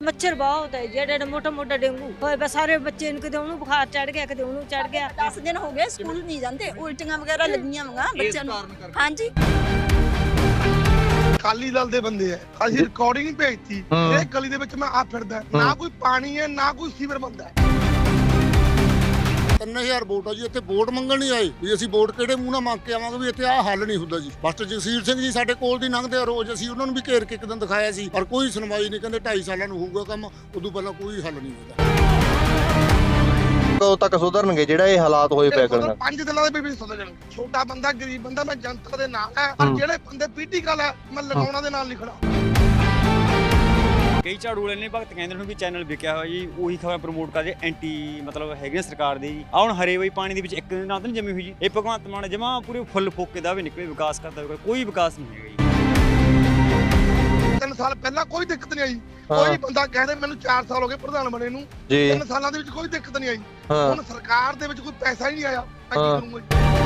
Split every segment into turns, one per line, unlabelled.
ਮੱਛਰ ਬਹੁਤ ਹੈ ਜਿਹੜੇ ਮੋਟਾ ਮੋਟਾ ਡੇਂਗੂ ਹੋਏ ਬਸ ਸਾਰੇ ਬੱਚੇ ਨੂੰ ਕਿਤੇ ਉਹਨੂੰ ਬੁਖਾਰ ਚੜ ਗਿਆ ਕਿਤੇ ਉਹਨੂੰ ਚੜ ਗਿਆ।
10 ਦਿਨ ਹੋ ਗਏ ਸਕੂਲ ਨਹੀਂ ਜਾਂਦੇ ਉਲਟੀਆਂ ਵਗੈਰਾ ਲੱਗੀਆਂ ਵਗਾ ਬੱਚਿਆਂ ਨੂੰ। ਹਾਂਜੀ।
ਅਕਾਲੀ ਦਲ ਦੇ ਬੰਦੇ ਐ ਅਸੀਂ ਰਿਕਾਰਡਿੰਗ ਭੇਜਤੀ। ਇਹ ਗਲੀ ਦੇ ਵਿੱਚ ਮੈਂ ਆ ਫਿਰਦਾ। ਨਾ ਕੋਈ ਪਾਣੀ ਹੈ ਨਾ ਕੋਈ ਸੀਵਰ ਬੰਦਾ ਹੈ।
3000 ਵੋਟ ਆ ਜੀ ਇੱਥੇ ਵੋਟ ਮੰਗਣ ਨਹੀਂ ਆਏ ਵੀ ਅਸੀਂ ਵੋਟ ਕਿਹੜੇ ਮੂੰਹ ਨਾਲ ਮੰਗ ਕੇ ਆਵਾਂਗੇ ਵੀ ਇੱਥੇ ਆਹ ਹੱਲ ਨਹੀਂ ਹੁੰਦਾ ਜੀ। ਬਸ ਜਗਸੀਰ ਸਿੰਘ ਜੀ ਸਾਡੇ ਕੋਲ ਦੀ ਲੰਘਦੇ ਆ ਰੋਜ਼ ਅਸੀਂ ਉਹਨਾਂ ਨੂੰ ਵੀ ਘੇਰ ਕੇ ਇੱਕ ਦਿਨ ਦਿਖਾਇਆ ਸੀ ਪਰ ਕੋਈ ਸੁਣਵਾਈ ਨਹੀਂ ਕਹਿੰਦੇ 2.5 ਸਾਲਾਂ ਨੂੰ ਹੋਊਗਾ ਕੰਮ ਉਦੋਂ ਪਹਿਲਾਂ ਕੋਈ ਹੱਲ ਨਹੀਂ ਹੁੰਦਾ।
ਕਦੋਂ ਤੱਕ ਸੁਧਰਨਗੇ? ਜਿਹੜਾ ਇਹ ਹਾਲਾਤ ਹੋਏ ਪਏ
ਮਤਲਬ
ਕਰਨ
ਪੰਜ ਦਿਨਾਂ ਦੇ ਵਿੱਚ ਸੁਧਰ ਜਾਣ ਛੋਟਾ ਬੰਦਾ ਗਰੀਬ ਬੰਦਾ ਮੈਂ ਜਨਤਾ ਦੇ ਨਾਲ ਹੈ ਪਰ। ਜਿਹੜੇ ਬੰਦੇ ਪੀਟੀਕਲ ਹੈ ਮੈਂ ਲਗਾਉਣਾ ਦੇ ਨਾਲ ਲਿਖਣਾ
ਕਈ ਝਾੜੂ ਵਾਲੇ ਨੇ ਭਗਤ ਕਹਿੰਦੇ ਨੇ ਵੀ ਚੈਨਲ ਵਿਕਿਆ ਹੋਇਆ ਜੀ ਉਹੀ ਖਬਰ ਪ੍ਰਮੋਟ ਕਰਦੇ ਐਂਟੀ ਮਤਲਬ ਹੈਗੇ ਨੇ ਸਰਕਾਰ ਦੇ। ਜੀ ਆ ਹੁਣ ਹਰੇ ਬਈ ਪਾਣੀ ਦੇ ਵਿੱਚ ਇੱਕ ਦਿਨ ਨਾਲ ਤਾਂ ਜੰਮੀ ਹੋਈ ਜੀ। ਇਹ ਭਗਵੰਤ ਮਾਨ ਜਮਾ ਪੂਰੇ ਫੁੱਲ ਫੋਕੇ ਦਾ ਵੀ ਨਿਕਲੇ ਵਿਕਾਸ ਕਰਦਾ ਕੋਈ ਵਿਕਾਸ ਨਹੀਂ ਹੈਗਾ ਜੀ।
ਤਿੰਨ ਸਾਲ ਪਹਿਲਾਂ ਕੋਈ ਦਿੱਕਤ ਨਹੀਂ ਆਈ। ਕੋਈ ਬੰਦਾ ਕਹਿੰਦੇ ਮੈਨੂੰ 4 ਸਾਲ ਹੋ ਗਏ ਪ੍ਰਧਾਨ ਬਣੇ ਨੂੰ। ਤਿੰਨ ਸਾਲਾਂ ਦੇ ਵਿੱਚ ਕੋਈ ਦਿੱਕਤ ਨਹੀਂ ਆਈ।
ਹਾਂ।
ਹੁਣ ਸਰਕਾਰ ਦੇ ਵਿੱਚ ਕੋਈ ਪੈਸਾ ਹੀ ਨਹੀਂ ਆਇਆ। ਮੈਂ
ਹਾਂ।
ਕੀ ਕਰੂੰਗਾ ਜੀ?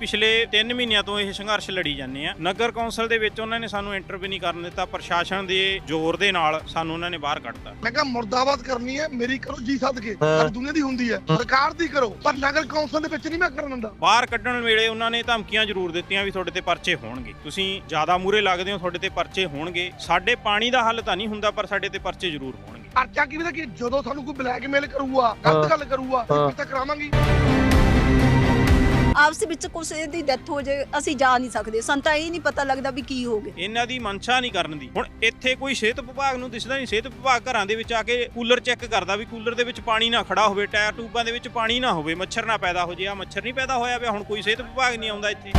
ਪਿਛਲੇ 3 ਮਹੀਨਿਆਂ ਤੋਂ ਇਹ ਸੰਘਰਸ਼ ਲੜੀ ਜਾਂਦੇ ਆ। ਨਗਰ ਕੌਂਸਲ ਦੇ ਵਿੱਚ ਉਹਨਾਂ ਨੇ ਸਾਨੂੰ ਐਂਟਰ ਵੀ ਨਹੀਂ ਕਰਨ ਦਿੱਤਾ ਪ੍ਰਸ਼ਾਸਨ ਦੇ ਜ਼ੋਰ ਦੇ ਨਾਲ ਸਾਨੂੰ ਉਹਨਾਂ ਨੇ ਬਾਹਰ ਕੱਢਤਾ
ਮੈਂ ਕਿਹਾ ਮੁਰਦਾਬਾਦ ਕਰਨੀ ਹੈ ਮੇਰੀ ਕਰੋ ਜੀ ਸਦਕੇ
ਹਾਂ।
ਪਰ ਦੁਨੀਆ ਦੀ ਹੁੰਦੀ ਹੈ ਸਰਕਾਰ ਦੀ ਕਰੋ ਪਰ ਨਗਰ ਕੌਂਸਲ ਦੇ ਵਿੱਚ ਨਹੀਂ ਮੈਂ ਕਰਨ ਦਿੰਦਾ।
ਬਾਹਰ ਕੱਢਣ ਵੇਲੇ ਉਹਨਾਂ ਨੇ ਧਮਕੀਆਂ ਜ਼ਰੂਰ ਦਿੱਤੀਆਂ ਵੀ ਤੁਹਾਡੇ ਤੇ ਪਰਚੇ ਹੋਣਗੇ। ਤੁਸੀਂ ਜ਼ਿਆਦਾ ਮੂਰੇ ਲੱਗਦੇ ਹੋ ਤੁਹਾਡੇ ਤੇ ਪਰਚੇ ਹੋਣਗੇ। ਸਾਡੇ ਪਾਣੀ ਦਾ ਹੱਲ ਤਾਂ ਨਹੀਂ ਹੁੰਦਾ ਪਰ ਸਾਡੇ ਤੇ ਪਰਚੇ ਜ਼ਰੂਰ ਹੋਣਗੇ।
ਪਰਚਾ ਕੀ ਪਤਾ ਕਿ ਜਦੋਂ ਸਾਨੂੰ ਕੋਈ ਬਲੈਕਮੇਲ ਕਰੂਗਾ। ਗਲਤ ਗੱਲ ਕਰੂਗਾ। ਫਿਰ ਤਾਂ ਕਰਾਵਾਂਗੀ।
ਆਪਸ ਵਿੱਚ ਕਿਸੇ ਦੀ ਡੈਥ ਹੋ ਜੇ ਅਸੀਂ ਜਾ ਨਹੀਂ ਸਕਦੇ। ਸਾਨੂੰ ਤਾਂ ਇਹ ਨਹੀਂ ਪਤਾ ਲੱਗਦਾ ਵੀ ਕੀ ਹੋ ਗਿਆ।
ਇਹਨਾਂ ਦੀ ਮਨਸ਼ਾ ਨਹੀਂ ਕਰਨ ਦੀ। ਹੁਣ ਇੱਥੇ ਕੋਈ ਸਿਹਤ ਵਿਭਾਗ ਨੂੰ ਦਿਸਦਾ ਨਹੀਂ। ਸਿਹਤ ਵਿਭਾਗ ਘਰਾਂ ਦੇ ਵਿੱਚ ਆ ਕੇ ਕੂਲਰ ਚੈੱਕ ਕਰਦਾ ਵੀ ਕੂਲਰ ਦੇ ਵਿੱਚ ਪਾਣੀ ਨਾ ਖੜਾ ਹੋਵੇ, ਟਾਇਰ ਟੂਬਾਂ ਦੇ ਵਿੱਚ ਪਾਣੀ ਨਾ ਹੋਵੇ, ਮੱਛਰ ਨਾ ਪੈਦਾ ਹੋ ਜੇ। ਆ ਮੱਛਰ ਨਹੀਂ ਪੈਦਾ ਹੋਇਆ ਪਿਆ। ਹੁਣ ਕੋਈ ਸਿਹਤ ਵਿਭਾਗ ਨਹੀਂ ਆਉਂਦਾ ਇੱਥੇ।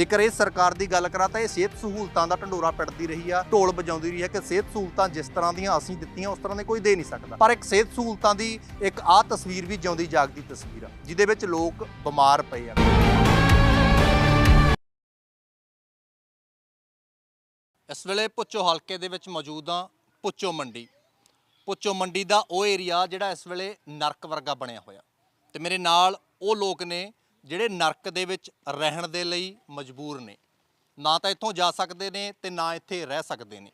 ਜੇਕਰ ਇਹ ਸਰਕਾਰ ਦੀ ਗੱਲ ਕਰਾਂ ਤਾਂ ਇਹ ਸਿਹਤ ਸਹੂਲਤਾਂ ਦਾ ਢੰਡੋਰਾ ਪਿੱਟਦੀ ਰਹੀ ਆ, ਢੋਲ ਵਜਾਉਂਦੀ ਰਹੀ ਹੈ ਕਿ ਸਿਹਤ ਸਹੂਲਤਾਂ ਜਿਸ ਤਰ੍ਹਾਂ ਦੀਆਂ ਅਸੀਂ ਦਿੱਤੀਆਂ ਉਸ ਤਰ੍ਹਾਂ ਦੇ ਕੋਈ ਦੇ ਨਹੀਂ ਸਕਦਾ। ਪਰ ਇੱਕ ਸਿਹਤ ਸਹੂਲਤਾਂ ਦੀ ਇੱਕ ਆਹ ਤਸਵੀਰ ਵੀ ਜਿਉਂਦੀ ਜਾਗਦੀ ਤਸਵੀਰ ਆ, ਜਿਹਦੇ ਵਿੱਚ ਲੋਕ ਬਿਮਾਰ ਪਏ ਆ। ਇਸ ਵੇਲੇ ਪੁੱਚੋ ਹਲਕੇ ਦੇ ਵਿੱਚ ਮੌਜੂਦ ਆ ਪੁੱਚੋ ਮੰਡੀ। ਪੁੱਚੋ ਮੰਡੀ ਦਾ ਉਹ ਏਰੀਆ ਜਿਹੜਾ ਇਸ ਵੇਲੇ ਨਰਕ ਵਰਗਾ ਬਣਿਆ ਹੋਇਆ। ਤੇ ਮੇਰੇ ਨਾਲ ਉਹ ਲੋਕ ਨੇ ਜਿਹੜੇ ਨਰਕ ਦੇ ਵਿੱਚ ਰਹਿਣ ਦੇ ਲਈ ਮਜਬੂਰ ਨੇ। ਨਾ ਤਾਂ ਇੱਥੋਂ ਜਾ ਸਕਦੇ ਨੇ ਤੇ ਨਾ ਇੱਥੇ ਰਹਿ ਸਕਦੇ ਨੇ।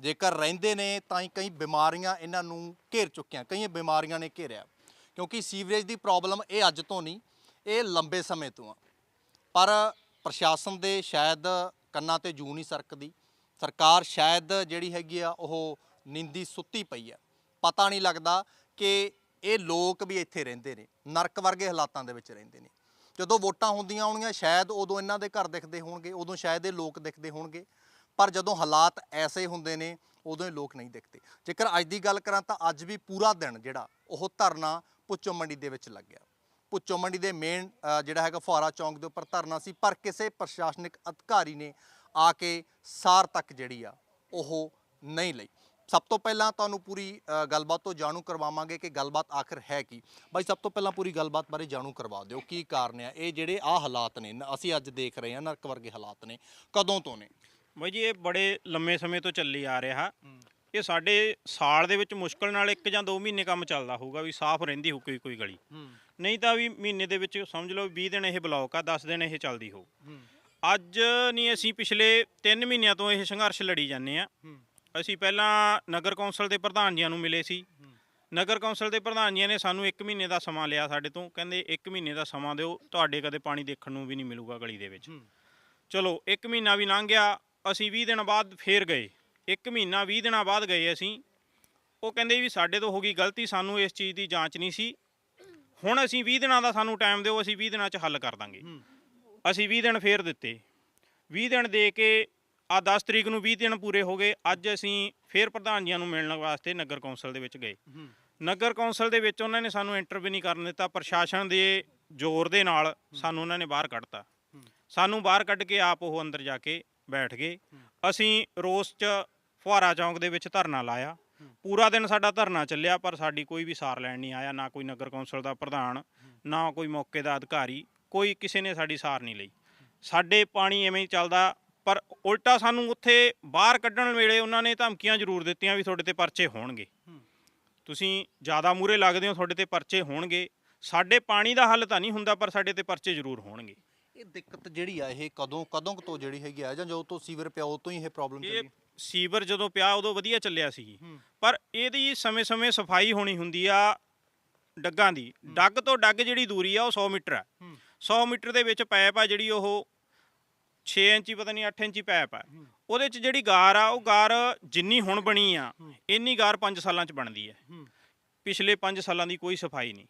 ਜੇਕਰ ਰਹਿੰਦੇ ਨੇ ਤਾਂ ਹੀ ਕਈ ਬਿਮਾਰੀਆਂ ਇਹਨਾਂ ਨੂੰ ਘੇਰ ਚੁੱਕੀਆਂ ਕਈ ਬਿਮਾਰੀਆਂ ਨੇ ਘੇਰਿਆ। ਕਿਉਂਕਿ ਸੀਵਰੇਜ ਦੀ ਪ੍ਰੋਬਲਮ ਇਹ ਅੱਜ ਤੋਂ ਨਹੀਂ, ਇਹ ਲੰਬੇ ਸਮੇਂ ਤੋਂ ਆ। ਪਰ ਪ੍ਰਸ਼ਾਸਨ ਦੇ ਸ਼ਾਇਦ ਕੰਨਾਂ ਤੇ ਜੂ ਨਹੀਂ ਸਰਕਦੀ। ਸਰਕਾਰ ਸ਼ਾਇਦ ਜਿਹੜੀ ਹੈਗੀ ਆ, ਉਹ ਨਿੰਦੀ ਸੁੱਤੀ ਪਈ ਆ। ਪਤਾ ਨਹੀਂ ਲੱਗਦਾ ਕਿ ਇਹ ਲੋਕ ਵੀ ਇੱਥੇ ਰਹਿੰਦੇ ਨੇ, ਨਰਕ ਵਰਗੇ ਹਾਲਾਤਾਂ ਦੇ ਵਿੱਚ ਰਹਿੰਦੇ ਨੇ। ਜਦੋਂ ਵੋਟਾਂ ਹੁੰਦੀਆਂ ਹੋਣਗੀਆਂ, ਸ਼ਾਇਦ ਉਦੋਂ ਇਹਨਾਂ ਦੇ ਘਰ ਦਿਖਦੇ ਹੋਣਗੇ, ਉਦੋਂ ਸ਼ਾਇਦ ਇਹ ਲੋਕ ਦਿਖਦੇ ਹੋਣਗੇ। ਪਰ ਜਦੋਂ ਹਾਲਾਤ ਐਸੇ ਹੁੰਦੇ ਨੇ, ਉਦੋਂ ਇਹ ਲੋਕ ਨਹੀਂ ਦਿਖਦੇ। ਜੇਕਰ ਅੱਜ ਦੀ ਗੱਲ ਕਰਾਂ ਤਾਂ ਅੱਜ ਵੀ ਪੂਰਾ ਦਿਨ ਜਿਹੜਾ, ਉਹ ਧਰਨਾ ਪੁੱਚੋ ਮੰਡੀ ਦੇ ਵਿੱਚ ਲੱਗਿਆ। ਪੁੱਚੋ ਮੰਡੀ ਦੇ ਮੇਨ ਜਿਹੜਾ ਹੈਗਾ ਫੁਆਰਾ ਚੌਂਕ ਦੇ ਉੱਪਰ ਧਰਨਾ ਸੀ, ਪਰ ਕਿਸੇ ਪ੍ਰਸ਼ਾਸਨਿਕ ਅਧਿਕਾਰੀ ਨੇ ਆ ਕੇ ਸਾਰ ਤੱਕ ਜਿਹੜੀ ਆ, ਉਹ ਨਹੀਂ ਲਈ। ਸਭ ਤੋਂ ਪਹਿਲਾਂ ਤੁਹਾਨੂੰ ਪੂਰੀ ਗੱਲਬਾਤ ਤੋਂ ਜਾਣੂ ਕਰਵਾਵਾਂਗੇ ਕਿ ਗੱਲਬਾਤ ਆਖਰ ਹੈ ਕੀ। ਬਾਈ ਸਭ ਤੋਂ ਪਹਿਲਾਂ ਪੂਰੀ ਗੱਲਬਾਤ ਬਾਰੇ ਜਾਣੂ ਕਰਵਾ ਦਿਓ ਕੀ ਕਾਰਨ ਆ? ਇਹ ਜਿਹੜੇ ਆ ਹਾਲਾਤ ਨੇ ਅਸੀਂ ਅੱਜ ਦੇਖ ਰਹੇ ਹਾਂ ਨਰਕ ਵਰਗੇ ਹਾਲਾਤ ਨੇ ਕਦੋਂ ਤੋਂ ਨੇ?
ਬਾਈ ਜੀ ਇਹ ਬੜੇ ਲੰਮੇ ਸਮੇਂ ਤੋਂ ਚੱਲੀ ਆ ਰਿਹਾ। ਇਹ ਸਾਡੇ ਸਾਲ ਦੇ ਵਿੱਚ ਮੁਸ਼ਕਲ ਨਾਲ ਇੱਕ ਜਾਂ 2 ਮਹੀਨੇ ਕੰਮ ਚੱਲਦਾ ਹੋਊਗਾ ਵੀ ਸਾਫ਼ ਰਹਿੰਦੀ ਹੋ ਕੋਈ ਕੋਈ ਗਲੀ। ਨਹੀਂ ਤਾਂ ਵੀ ਮਹੀਨੇ ਦੇ ਵਿੱਚ ਸਮਝ ਲਓ 20 ਦਿਨ ਇਹ ਬਲੌਕ ਆ 10 ਦਿਨ ਇਹ ਚੱਲਦੀ ਹੋ। ਅੱਜ ਨਹੀਂ ਅਸੀਂ ਪਿਛਲੇ 3 ਮਹੀਨਿਆਂ ਤੋਂ ਇਹ ਸੰਘਰਸ਼ ਲੜੀ ਜਾਂਦੇ ਆ। ਅਸੀਂ ਪਹਿਲਾਂ ਨਗਰ ਕੌਂਸਲ ਦੇ ਪ੍ਰਧਾਨ ਜੀਆਂ ਨੂੰ ਮਿਲੇ ਸੀ। ਨਗਰ ਕੌਂਸਲ ਦੇ ਪ੍ਰਧਾਨ ਜੀਆਂ ਨੇ ਸਾਨੂੰ 1 ਮਹੀਨੇ ਦਾ ਸਮਾਂ ਲਿਆ ਸਾਡੇ ਤੋਂ। ਕਹਿੰਦੇ 1 ਮਹੀਨੇ ਦਾ ਸਮਾਂ ਦਿਓ ਤੁਹਾਡੇ ਕਦੇ ਪਾਣੀ ਦੇਖਣ ਨੂੰ ਵੀ ਨਹੀਂ ਮਿਲੂਗਾ ਗਲੀ ਦੇ ਵਿੱਚ। ਚਲੋ 1 ਮਹੀਨਾ ਵੀ ਲੰਘ ਗਿਆ ਅਸੀਂ 20 ਦਿਨ ਬਾਅਦ ਫੇਰ ਗਏ। 1 ਮਹੀਨਾ 20 ਦਿਨਾਂ ਬਾਅਦ ਗਏ ਅਸੀਂ। ਉਹ ਕਹਿੰਦੇ ਵੀ ਸਾਡੇ ਤੋਂ ਹੋ ਗਈ ਗਲਤੀ ਸਾਨੂੰ ਇਸ ਚੀਜ਼ ਦੀ ਜਾਂਚ ਨਹੀਂ ਸੀ। ਹੁਣ ਅਸੀਂ 20 ਦਿਨਾਂ ਦਾ ਸਾਨੂੰ ਟਾਈਮ ਦਿਓ ਅਸੀਂ 20 ਦਿਨਾਂ 'ਚ ਹੱਲ ਕਰ ਦਾਂਗੇ। ਅਸੀਂ 20 ਦਿਨ ਫੇਰ ਦਿੱਤੇ। 20 ਦਿਨ ਦੇ ਕੇ ਆ 10 ਤਰੀਕ ਨੂੰ 20 ਦਿਨ ਪੂਰੇ ਹੋ ਗਏ ਅੱਜ ਅਸੀਂ ਫੇਰ ਪ੍ਰਧਾਨ ਜੀਆਂ ਨੂੰ ਮਿਲਣ ਵਾਸਤੇ ਨਗਰ ਕੌਂਸਲ ਦੇ ਵਿੱਚ ਗਏ। ਨਗਰ ਕੌਂਸਲ ਦੇ ਵਿੱਚ ਉਹਨਾਂ ਨੇ ਸਾਨੂੰ ਐਂਟਰ ਵੀ ਨਹੀਂ ਕਰਨ ਦਿੱਤਾ ਪ੍ਰਸ਼ਾਸਨ ਦੇ ਜ਼ੋਰ ਦੇ ਨਾਲ ਸਾਨੂੰ ਉਹਨਾਂ ਨੇ ਬਾਹਰ ਕੱਢਤਾ। ਸਾਨੂੰ ਬਾਹਰ ਕੱਢ ਕੇ ਆਪ ਉਹ ਅੰਦਰ ਜਾ ਕੇ ਬੈਠ ਗਏ। ਅਸੀਂ ਰੋਸ 'ਚ ਫੁਹਾਰਾ ਚੌਂਕ ਦੇ ਵਿੱਚ ਧਰਨਾ ਲਾਇਆ। ਪੂਰਾ ਦਿਨ ਸਾਡਾ ਧਰਨਾ ਚੱਲਿਆ ਪਰ ਸਾਡੀ ਕੋਈ ਵੀ ਸਾਰ ਲੈਣ ਨਹੀਂ ਆਇਆ ਨਾ ਕੋਈ ਨਗਰ ਕੌਂਸਲ ਦਾ ਪ੍ਰਧਾਨ ਨਾ ਕੋਈ ਮੌਕੇ ਦਾ ਅਧਿਕਾਰੀ ਕੋਈ ਕਿਸੇ ਨੇ ਸਾਡੀ ਸਾਰ ਨਹੀਂ ਲਈ। ਸਾਡੇ ਪਾਣੀ ਐਵੇਂ ਹੀ ਚੱਲਦਾ ਪਰ ਉਲਟਾ ਸਾਨੂੰ ਉੱਥੇ ਬਾਹਰ ਕੱਢਣ ਵੇਲੇ ਉਹਨਾਂ ਨੇ ਧਮਕੀਆਂ ਜ਼ਰੂਰ ਦਿੱਤੀਆਂ ਵੀ ਤੁਹਾਡੇ ਤੇ ਪਰਚੇ ਹੋਣਗੇ। ਤੁਸੀਂ ਜ਼ਿਆਦਾ ਮੂਰੇ ਲੱਗਦੇ ਹੋ ਤੁਹਾਡੇ ਤੇ ਪਰਚੇ ਹੋਣਗੇ। ਸਾਡੇ ਪਾਣੀ ਦਾ ਹੱਲ ਤਾਂ ਨਹੀਂ ਹੁੰਦਾ ਪਰ ਸਾਡੇ ਤੇ ਪਰਚੇ ਜ਼ਰੂਰ ਹੋਣਗੇ।
ਇਹ ਦਿੱਕਤ ਜਿਹੜੀ ਆ ਇਹ ਕਦੋਂ ਕਦੋਂ ਤੋਂ ਜਿਹੜੀ ਹੈਗੀ ਆ ਜਾਂ ਜਦੋਂ ਤੋਂ ਸੀਵਰ ਪਿਆ ਉਦੋਂ ਤੋਂ ਹੀ ਇਹ ਪ੍ਰੋਬਲਮ
ਇਹ
ਚੱਲੀ
ਸੀਵਰ ਜਦੋਂ ਪਿਆ ਉਦੋਂ ਵਧੀਆ ਚੱਲਿਆ ਸੀ। ਪਰ ਇਹਦੀ ਸਮੇਂ-ਸਮੇਂ ਸਫ਼ਾਈ ਹੋਣੀ ਹੁੰਦੀ ਆ ਡੱਗਾਂ ਦੀ। ਡੱਗ ਤੋਂ ਡੱਗ ਜਿਹੜੀ ਦੂਰੀ ਆ ਉਹ 100 ਮੀਟਰ ਆ।
ਹੂੰ।
100 ਮੀਟਰ ਦੇ ਵਿੱਚ ਪਾਈਪ ਆ ਜਿਹੜੀ ਉਹ 6 ਇੰਚੀ ਪਤਾ ਨਹੀਂ 8 ਇੰਚੀ ਪਾਈਪ ਆ। ਉਹਦੇ 'ਚ ਜਿਹੜੀ ਗਾਰ ਆ ਉਹ ਗਾਰ ਜਿੰਨੀ ਹੁਣ ਬਣੀ ਆ ਇੰਨੀ ਗਾਰ 5 ਸਾਲਾਂ 'ਚ ਬਣਦੀ ਹੈ। ਪਿਛਲੇ 5 ਸਾਲਾਂ ਦੀ ਕੋਈ ਸਫ਼ਾਈ ਨਹੀਂ।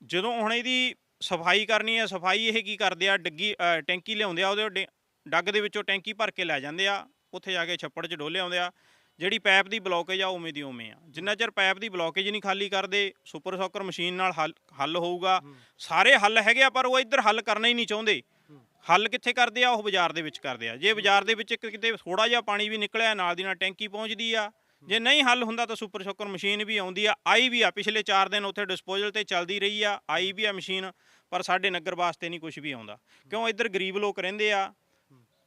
ਜਦੋਂ ਹੁਣ ਇਹਦੀ ਸਫ਼ਾਈ ਕਰਨੀ ਹੈ ਸਫ਼ਾਈ ਇਹ ਕੀ ਕਰਦੇ ਆ ਡੱਗੀ ਟੈਂਕੀ ਲਿਆਉਂਦੇ ਆ ਉਹਦੇ ਡੱਗ ਦੇ ਵਿੱਚੋਂ ਟੈਂਕੀ ਭਰ ਕੇ ਲੈ ਜਾਂਦੇ ਆ ਉੱਥੇ ਜਾ ਕੇ ਛੱਪੜ 'ਚ ਡੋਲੇ ਆਉਂਦੇ ਆ। ਜਿਹੜੀ ਪਾਈਪ ਦੀ ਬਲੋਕੇਜ ਆ ਉਵੇਂ ਦੀ ਉਵੇਂ ਆ। ਜਿੰਨਾ ਚਿਰ ਪਾਈਪ ਦੀ ਬਲੋਕੇਜ ਨਹੀਂ ਖਾਲੀ ਕਰਦੇ ਸੁਪਰ ਸੌਕਰ ਮਸ਼ੀਨ ਨਾਲ ਹੱਲ ਹੱਲ ਹੋਊਗਾ। ਸਾਰੇ ਹੱਲ ਹੈਗੇ ਆ ਪਰ ਉਹ ਇੱਧਰ ਹੱਲ ਕਰਨਾ ਹੀ ਨਹੀਂ ਚਾਹੁੰਦੇ। ਹੱਲ ਕਿੱਥੇ ਕਰਦੇ ਆ? ਉਹ ਬਾਜ਼ਾਰ ਦੇ ਵਿੱਚ ਕਰਦੇ ਆ। ਜੇ ਬਾਜ਼ਾਰ ਦੇ ਵਿੱਚ ਇੱਕ ਕਿਤੇ ਥੋੜਾ ਜਿਹਾ ਪਾਣੀ ਵੀ ਨਿਕਲਿਆ ਨਾਲ ਦੀ ਨਾਲ ਟੈਂਕੀ ਪਹੁੰਚਦੀ ਆ। ਜੇ ਨਹੀਂ ਹੱਲ ਹੁੰਦਾ ਤਾਂ ਸੁਪਰ ਸ਼ੌਕਰ ਮਸ਼ੀਨ ਵੀ ਆਉਂਦੀ ਆ। ਆਈ ਵੀ ਆ। ਪਿਛਲੇ 4 ਦਿਨ ਉੱਥੇ ਡਿਸਪੋਜ਼ਲ ਤੇ ਚੱਲਦੀ ਰਹੀ ਆ। ਆਈ ਵੀ ਆ ਮਸ਼ੀਨ ਪਰ ਸਾਡੇ ਨਗਰ ਵਾਸਤੇ ਨਹੀਂ ਕੁਝ ਵੀ ਆਉਂਦਾ। ਕਿਉਂ? ਇੱਧਰ ਗਰੀਬ ਲੋਕ ਰਹਿੰਦੇ ਆ।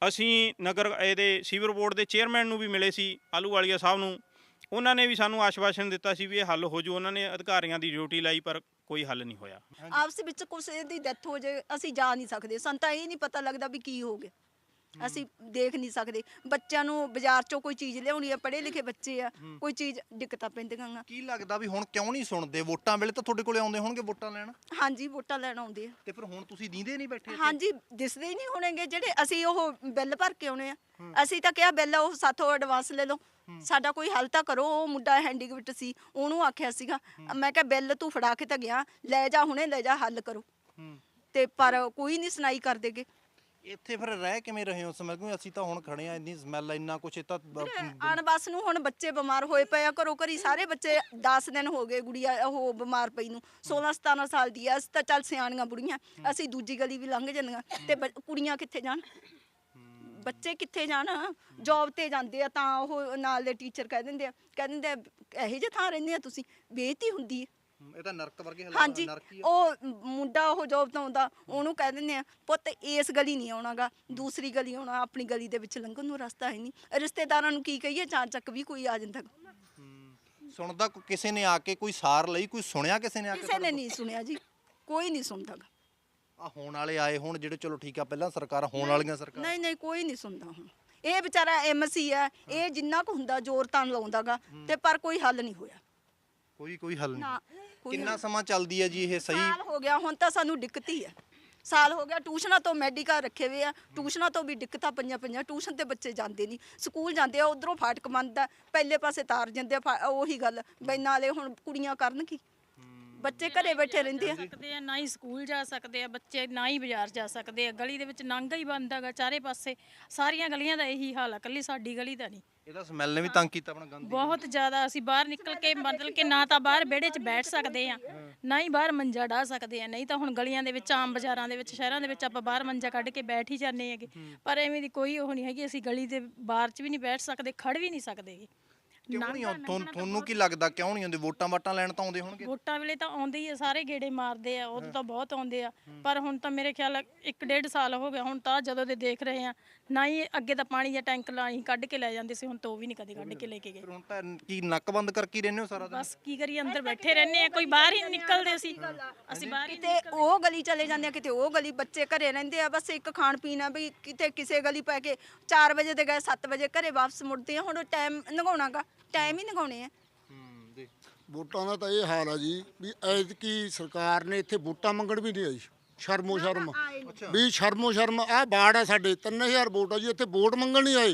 ਅਸੀਂ ਨਗਰ ਇਹਦੇ ਸੀਵਰ ਬੋਰਡ ਦੇ ਚੇਅਰਮੈਨ ਨੂੰ ਵੀ ਮਿਲੇ ਸੀ ਆਲੂ ਵਾਲੀਆ ਸਾਹਿਬ ਨੂੰ। ਉਹਨਾਂ ਨੇ ਵੀ ਸਾਨੂੰ ਆਸ਼ਵਾਸਨ ਦਿੱਤਾ ਸੀ ਵੀ ਇਹ ਹੱਲ ਹੋ ਜੂ। ਉਹਨਾਂ ਨੇ ਅਧਿਕਾਰੀਆਂ ਦੀ ਡਿਊਟੀ ਲਾਈ ਪਰ ਕੋਈ ਹੱਲ ਨਹੀਂ ਹੋਇਆ।
ਆਪਸ ਵਿੱਚ ਕਿਸੇ ਦੀ ਡੈਥ ਹੋ ਜਾਏ, ਅਸੀਂ ਜਾ ਨਹੀਂ ਸਕਦੇ। ਸਾਨੂੰ ਤਾਂ ਇਹ ਨਹੀਂ ਪਤਾ ਲੱਗਦਾ ਵੀ ਕੀ ਹੋ ਗਿਆ। ਅਸੀਂ ਦੇਖ ਨਹੀਂ ਸਕਦੇ। ਬੱਚਿਆਂ ਨੂੰ ਬਾਜ਼ਾਰ ਚੋਂ ਕੋਈ ਚੀਜ਼ ਲਿਆਉਣੀ ਆ ਪੜ੍ਹੇ ਲਿਖੇ ਬੱਚੇ ਆ ਕੋਈ ਚੀਜ਼ ਦਿੱਕਤਾਂ ਪੈਂਦੀਆਂ ਗਾ
ਕੀ ਲੱਗਦਾ ਵੀ ਹੁਣ ਕਿਉਂ ਨਹੀਂ ਸੁਣਦੇ? ਵੋਟਾਂ ਵੇਲੇ ਤਾਂ ਤੁਹਾਡੇ ਕੋਲੇ ਆਉਂਦੇ ਹੋਣਗੇ ਵੋਟਾਂ ਲੈਣ।
ਹਾਂਜੀ ਵੋਟਾਂ ਲੈਣ ਆਉਂਦੇ ਆ।
ਤੇ ਫਿਰ ਹੁਣ ਤੁਸੀਂ ਦੀਂਦੇ ਨਹੀਂ ਬੈਠੇ?
ਹਾਂਜੀ ਦਿਸਦੇ ਹੀ ਨਹੀਂ ਹੋਣਗੇ। ਜਿਹੜੇ ਅਸੀਂ ਉਹ ਬਿੱਲ ਭਰ ਕੇ ਆਉਣੇ ਆ। ਅਸੀਂ ਤਾਂ ਕਿਹਾ ਬਿੱਲ ਉਹ ਸਾਥੋਂ ਐਡਵਾਂਸ ਲੈ ਲਓ। ਸਾਡਾ ਕੋਈ ਹੱਲ ਤਾਂ ਕਰੋ। ਉਹ ਮੁੰਡਾ ਹੈਂਡੀਕੈਪਟ ਸੀ ਉਹਨੂੰ ਆਖਿਆ ਸੀਗਾ। ਮੈਂ ਕਿਹਾ ਬਿੱਲ ਤੂੰ ਫੜਾ ਕੇ ਤਾਂ ਗਿਆ। ਲੈ ਜਾ ਹੁਣੇ ਲੈ ਜਾ ਹੱਲ ਕਰੋ। ਤੇ ਪਰ ਕੋਈ ਨਹੀਂ ਸੁਣਾਈ ਕਰਦੇਗੇ
ਇੱਥੇ ਫਿਰ ਰਹਿ ਕਿਵੇਂ ਰਹੇ ਹੋ? ਸਮਝ ਕਿਉਂਕਿ ਅਸੀਂ ਤਾਂ ਹੁਣ ਖੜੇ ਆ ਇੰਨੀ ਸਮੈਲ ਇੰਨਾ ਕੁਛ ਇਹ ਤਾਂ
ਅਣਬਸ ਨੂੰ ਹੁਣ ਬੱਚੇ ਬਿਮਾਰ ਹੋਏ ਪਏ ਆ ਘਰੋਂ ਘਰੀ ਸਾਰੇ ਬੱਚੇ 10 ਦਿਨ ਹੋ ਗਏ ਗੁੜੀਆ ਉਹ ਬਿਮਾਰ ਪਈ ਨੂੰ। 16 17 ਸਾਲ ਦੀ ਆ ਅਸੀਂ ਤਾਂ ਚੱਲ ਸਿਆਣੀਆਂ ਬੁੜੀਆਂ ਅਸੀਂ ਦੂਜੀ ਗਲੀ ਵੀ ਲੰਘ ਜਾਂਦੀਆਂ ਤੇ ਕੁੜੀਆਂ ਕਿੱਥੇ ਜਾਣ? ਬੱਚੇ ਕਿੱਥੇ ਜਾਣ? ਜੌਬ ਤੇ ਜਾਂਦੇ ਆ ਤਾਂ ਉਹ ਨਾਲ ਦੇ ਟੀਚਰ ਕਹਿ ਦਿੰਦੇ ਆ ਕਹਿ ਦਿੰਦੇ ਆ, ਇਹੋ ਜਿਹੇ ਥਾਂ ਰਹਿੰਦੇ ਆ ਤੁਸੀਂ ਬੇਇੱਜ਼ਤੀ ਹੁੰਦੀ ਹੈ
ਇਹ ਤਾਂ ਨਰਕ ਵਰਗੇ ਹਾਲਾਤ
ਹਾਂਜੀ
ਨਰਕ ਹੀ ਆ।
ਉਹ ਮੁੰਡਾ ਉਹ ਜੌਬ ਤੋਂ ਆਉਂਦਾ ਉਹਨੂੰ ਕਹਿ ਦਿੰਦੇ ਆ ਪੁੱਤ ਇਸ ਗਲੀ ਨਹੀਂ ਆਉਣਾਗਾ ਦੂਸਰੀ ਗਲੀ ਆਉਣਾ ਆਪਣੀ ਗਲੀ ਦੇ ਵਿੱਚ ਲੰਘਣ ਨੂੰ ਰਸਤਾ ਹੈ ਨਹੀਂ। ਰਿਸ਼ਤੇਦਾਰਾਂ ਨੂੰ ਕੀ ਕਹੀਏ ਚਾਂ ਚੱਕ ਵੀ ਕੋਈ ਆ ਜਾਂਦਾ।
ਸੁਣਦਾ ਕੋ- ਕਿਸੇ ਨੇ ਆ ਕੇ ਕੋਈ ਸਾਰ ਲਈ ਕੋਈ ਸੁਣਿਆ ਕਿਸੇ ਨੇ ਆ ਕੇ
ਕਿਸੇ ਨੇ ਨਹੀਂ ਸੁਣਿਆ ਜੀ ਕੋਈ ਨਹੀਂ ਸੁਣਦਾ ਗਾ।
ਆ ਹੋਣ ਵਾਲੇ ਆਏ ਹੁਣ ਜਿਹੜੇ ਚਲੋ ਠੀਕ ਆ ਪਹਿਲਾਂ ਸਰਕਾਰ ਹੋਣ ਵਾਲੀਆਂ ਸਰਕਾਰ।
ਨਹੀਂ ਨਹੀਂ ਕੋਈ ਨਹੀਂ ਸੁਣਦਾ ਹੁਣ। ਇਹ ਵਿਚਾਰਾ ਐਮਸੀ ਆ ਇਹ ਜਿੰਨਾ ਕੁ ਹੁੰਦਾ ਜ਼ੋਰ ਤਾਂ ਲਾਉਂਦਾਗਾ ਤੇ ਪਰ ਕੋਈ ਹੱਲ ਨਹੀਂ ਹੋਇਆ।
ਕੋਈ ਕੋਈ ਹੱਲ
ਨਾ
ਨਹੀਂ
ਕੋਈ
ਕਿੰਨਾ ਸਮਾਂ ਚੱਲਦੀ ਹੈ ਜੀ ਇਹ ਸਹੀ?
ਸਾਲ ਹੋ ਗਿਆ ਹੁਣ ਤਾਂ ਸਾਨੂੰ ਦਿੱਕਤ ਹੀ ਹੈ। ਸਾਲ ਹੋ ਗਿਆ ਟਿਊਸ਼ਨਾਂ ਤੋਂ ਮੈਡੀਕਲ ਰੱਖੇ ਹੋਏ ਆ। ਟਿਊਸ਼ਨਾਂ ਤੋਂ ਵੀ ਦਿੱਕਤਾਂ ਪਈਆਂ ਪਈਆਂ ਟਿਊਸ਼ਨ ਤੇ ਬੱਚੇ ਜਾਂਦੇ ਨਹੀਂ। ਸਕੂਲ ਜਾਂਦੇ ਆ ਉਧਰੋਂ ਫਾਟਕ ਮੰਨਦਾ ਪਹਿਲੇ ਪਾਸੇ ਤਾਰ ਜਾਂਦੇ ਆ ਫਾ- ਉਹੀ ਗੱਲ ਬਈ ਨਾਲੇ ਹੁਣ ਕੁੜੀਆਂ ਕਰਨ ਕੀ? ਬੱਚੇ ਘਰੇ ਬੈਠੇ ਰਹਿੰਦੇ ਆ।
ਸਕਦੇ ਆ ਨਾ ਹੀ ਸਕੂਲ ਜਾ ਸਕਦੇ ਆ ਬੱਚੇ ਨਾ ਹੀ ਬਾਜ਼ਾਰ ਜਾ ਸਕਦੇ ਆ। ਗਲੀ ਦੇ ਵਿੱਚ ਨਾਂਗਾ ਹੀ ਬੰਦ ਹੈਗਾ ਚਾਰੇ ਪਾਸੇ। ਸਾਰੀਆਂ ਗਲੀਆਂ ਦਾ ਇਹੀ ਹਾਲ ਆ ਕੱਲੀ ਸਾਡੀ ਗਲੀ ਦਾ ਨਹੀਂ।
ਇਹਦਾ ਸਮੈਲ ਨੇ ਵੀ ਤੰਗ ਕੀਤਾ ਆਪਣਾ ਗੰਦ
ਬਹੁਤ ਜ਼ਿਆਦਾ ਅਸੀਂ ਬਾਹਰ ਨਿਕਲ ਕੇ ਮਤਲਬ ਕਿ ਨਾ ਤਾਂ ਬਾਹਰ ਵਿਹੜੇ 'ਚ ਬੈਠ ਸਕਦੇ ਆ ਨਾ ਹੀ ਬਾਹਰ ਮੰਜਾ ਢਾ ਸਕਦੇ ਆ ਨਹੀਂ ਤਾਂ ਹੁਣ ਗਲੀਆਂ ਦੇ ਵਿੱਚ, ਆਮ ਬਾਜ਼ਾਰਾਂ ਦੇ ਵਿੱਚ, ਸ਼ਹਿਰਾਂ ਦੇ ਵਿੱਚ ਆਪਾਂ ਬਾਹਰ ਮੰਜਾ ਕੱਢ ਕੇ ਬੈਠ ਹੀ ਜਾਂਦੇ ਹੈਗੇ। ਪਰ ਐਵੇਂ ਦੀ ਕੋਈ ਉਹ ਨਹੀਂ ਹੈਗੀ, ਅਸੀਂ ਗਲੀ ਦੇ ਬਾਹਰ 'ਚ ਵੀ ਨਹੀਂ ਬੈਠ ਸਕਦੇ ਖੜ ਵੀ ਨਹੀਂ ਸਕਦੇ।
ਕਿਉਂ ਨਹੀਂ ਆਉਂ- ਤੁਹਾਨੂੰ ਤੁਹਾਨੂੰ ਕੀ ਲੱਗਦਾ? ਕਿਉਂ ਨਹੀਂ ਆਉਂਦੇ? ਵੋਟਾਂ ਵਾਟਾਂ ਲੈਣ ਤਾਂ ਆਉਂਦੇ ਹੋਣਗੇ?
ਵੋਟਾਂ ਵੇਲੇ ਤਾਂ ਆਉਂਦੇ ਹੀ ਆ ਸਾਰੇ ਗੇੜੇ ਮਾਰਦੇ ਆ ਉਦੋਂ ਤਾਂ ਬਹੁਤ ਆਉਂਦੇ ਆ। ਪਰ ਹੁਣ ਤਾਂ ਮੇਰੇ ਖਿਆਲ ਇੱਕ ਡੇਢ ਸਾਲ ਹੋ ਗਿਆ ਹੁਣ ਤਾਂ ਜਦੋਂ ਦੇ ਦੇਖ ਰਹੇ ਆ ਨਾ ਹੀ ਅੱਗੇ ਤਾਂ ਪਾਣੀ ਦਾ ਟੈਂਕ ਲਾਈ ਕੱਢ ਕੇ ਲੈ ਜਾਂਦੇ ਸੀ ਹੁਣ ਤਾਂ ਉਹ ਵੀ ਨਹੀਂ ਕਦੇ ਕੱਢ ਕੇ ਲੈ ਕੇ ਗਏ।
ਫਿਰ ਹੁਣ ਤਾਂ ਕੀ ਨੱਕ ਬੰਦ ਕਰਕੇ ਹੀ ਰਹਿੰਦੇ ਹੋ ਸਾਰਾ ਦਿਨ?
ਬਸ ਕੀ ਕਰੀਏ ਅੰਦਰ ਬੈਠੇ ਰਹਿੰਦੇ ਆ ਕੋਈ ਬਾਹਰ ਹੀ ਨਹੀਂ ਨਿਕਲਦੇ ਸੀ ਅਸੀਂ ਬਾਹਰ ਹੀ
ਕਿਤੇ ਉਹ ਗਲੀ ਚਲੇ ਜਾਂਦੇ ਆ ਕਿਤੇ ਉਹ ਗਲੀ ਬੱਚੇ ਘਰੇ ਰਹਿੰਦੇ ਆ ਬਸ ਇੱਕ ਖਾਣ ਪੀਣ ਆ ਵੀ ਕਿਤੇ ਕਿਸੇ ਗਲੀ ਪੈ ਕੇ 4 ਵਜੇ ਦੇ ਗਏ 7 ਵਜੇ ਘਰੇ ਵਾਪਸ ਮੁੜਦੇ ਆ ਹੁਣ ਟਾਈਮ ਲੰਘਾਉਣਾਗਾ ਟਾਈਮ ਹੀ ਲੰਘਾਉਣੇ ਆ।
ਹੂੰ ਦੇ
ਵੋਟਾਂ ਦਾ ਤਾਂ ਇਹ ਹਾਲ ਆ ਜੀ ਵੀ ਐਤਕੀ ਸਰਕਾਰ ਨੇ ਇੱਥੇ ਵੋਟਾਂ ਮੰਗਣ ਵੀ ਨਹੀਂ ਆਈ ਸ਼ਰਮੋ ਸ਼ਰਮ। ਵੀ ਸ਼ਰਮੋ ਸ਼ਰਮ ਆਹ ਬਾੜ ਆ ਸਾਡੇ 3000 ਵੋਟ ਆ ਜੀ ਇੱਥੇ ਵੋਟ ਮੰਗਣ ਨਹੀਂ ਆਏ।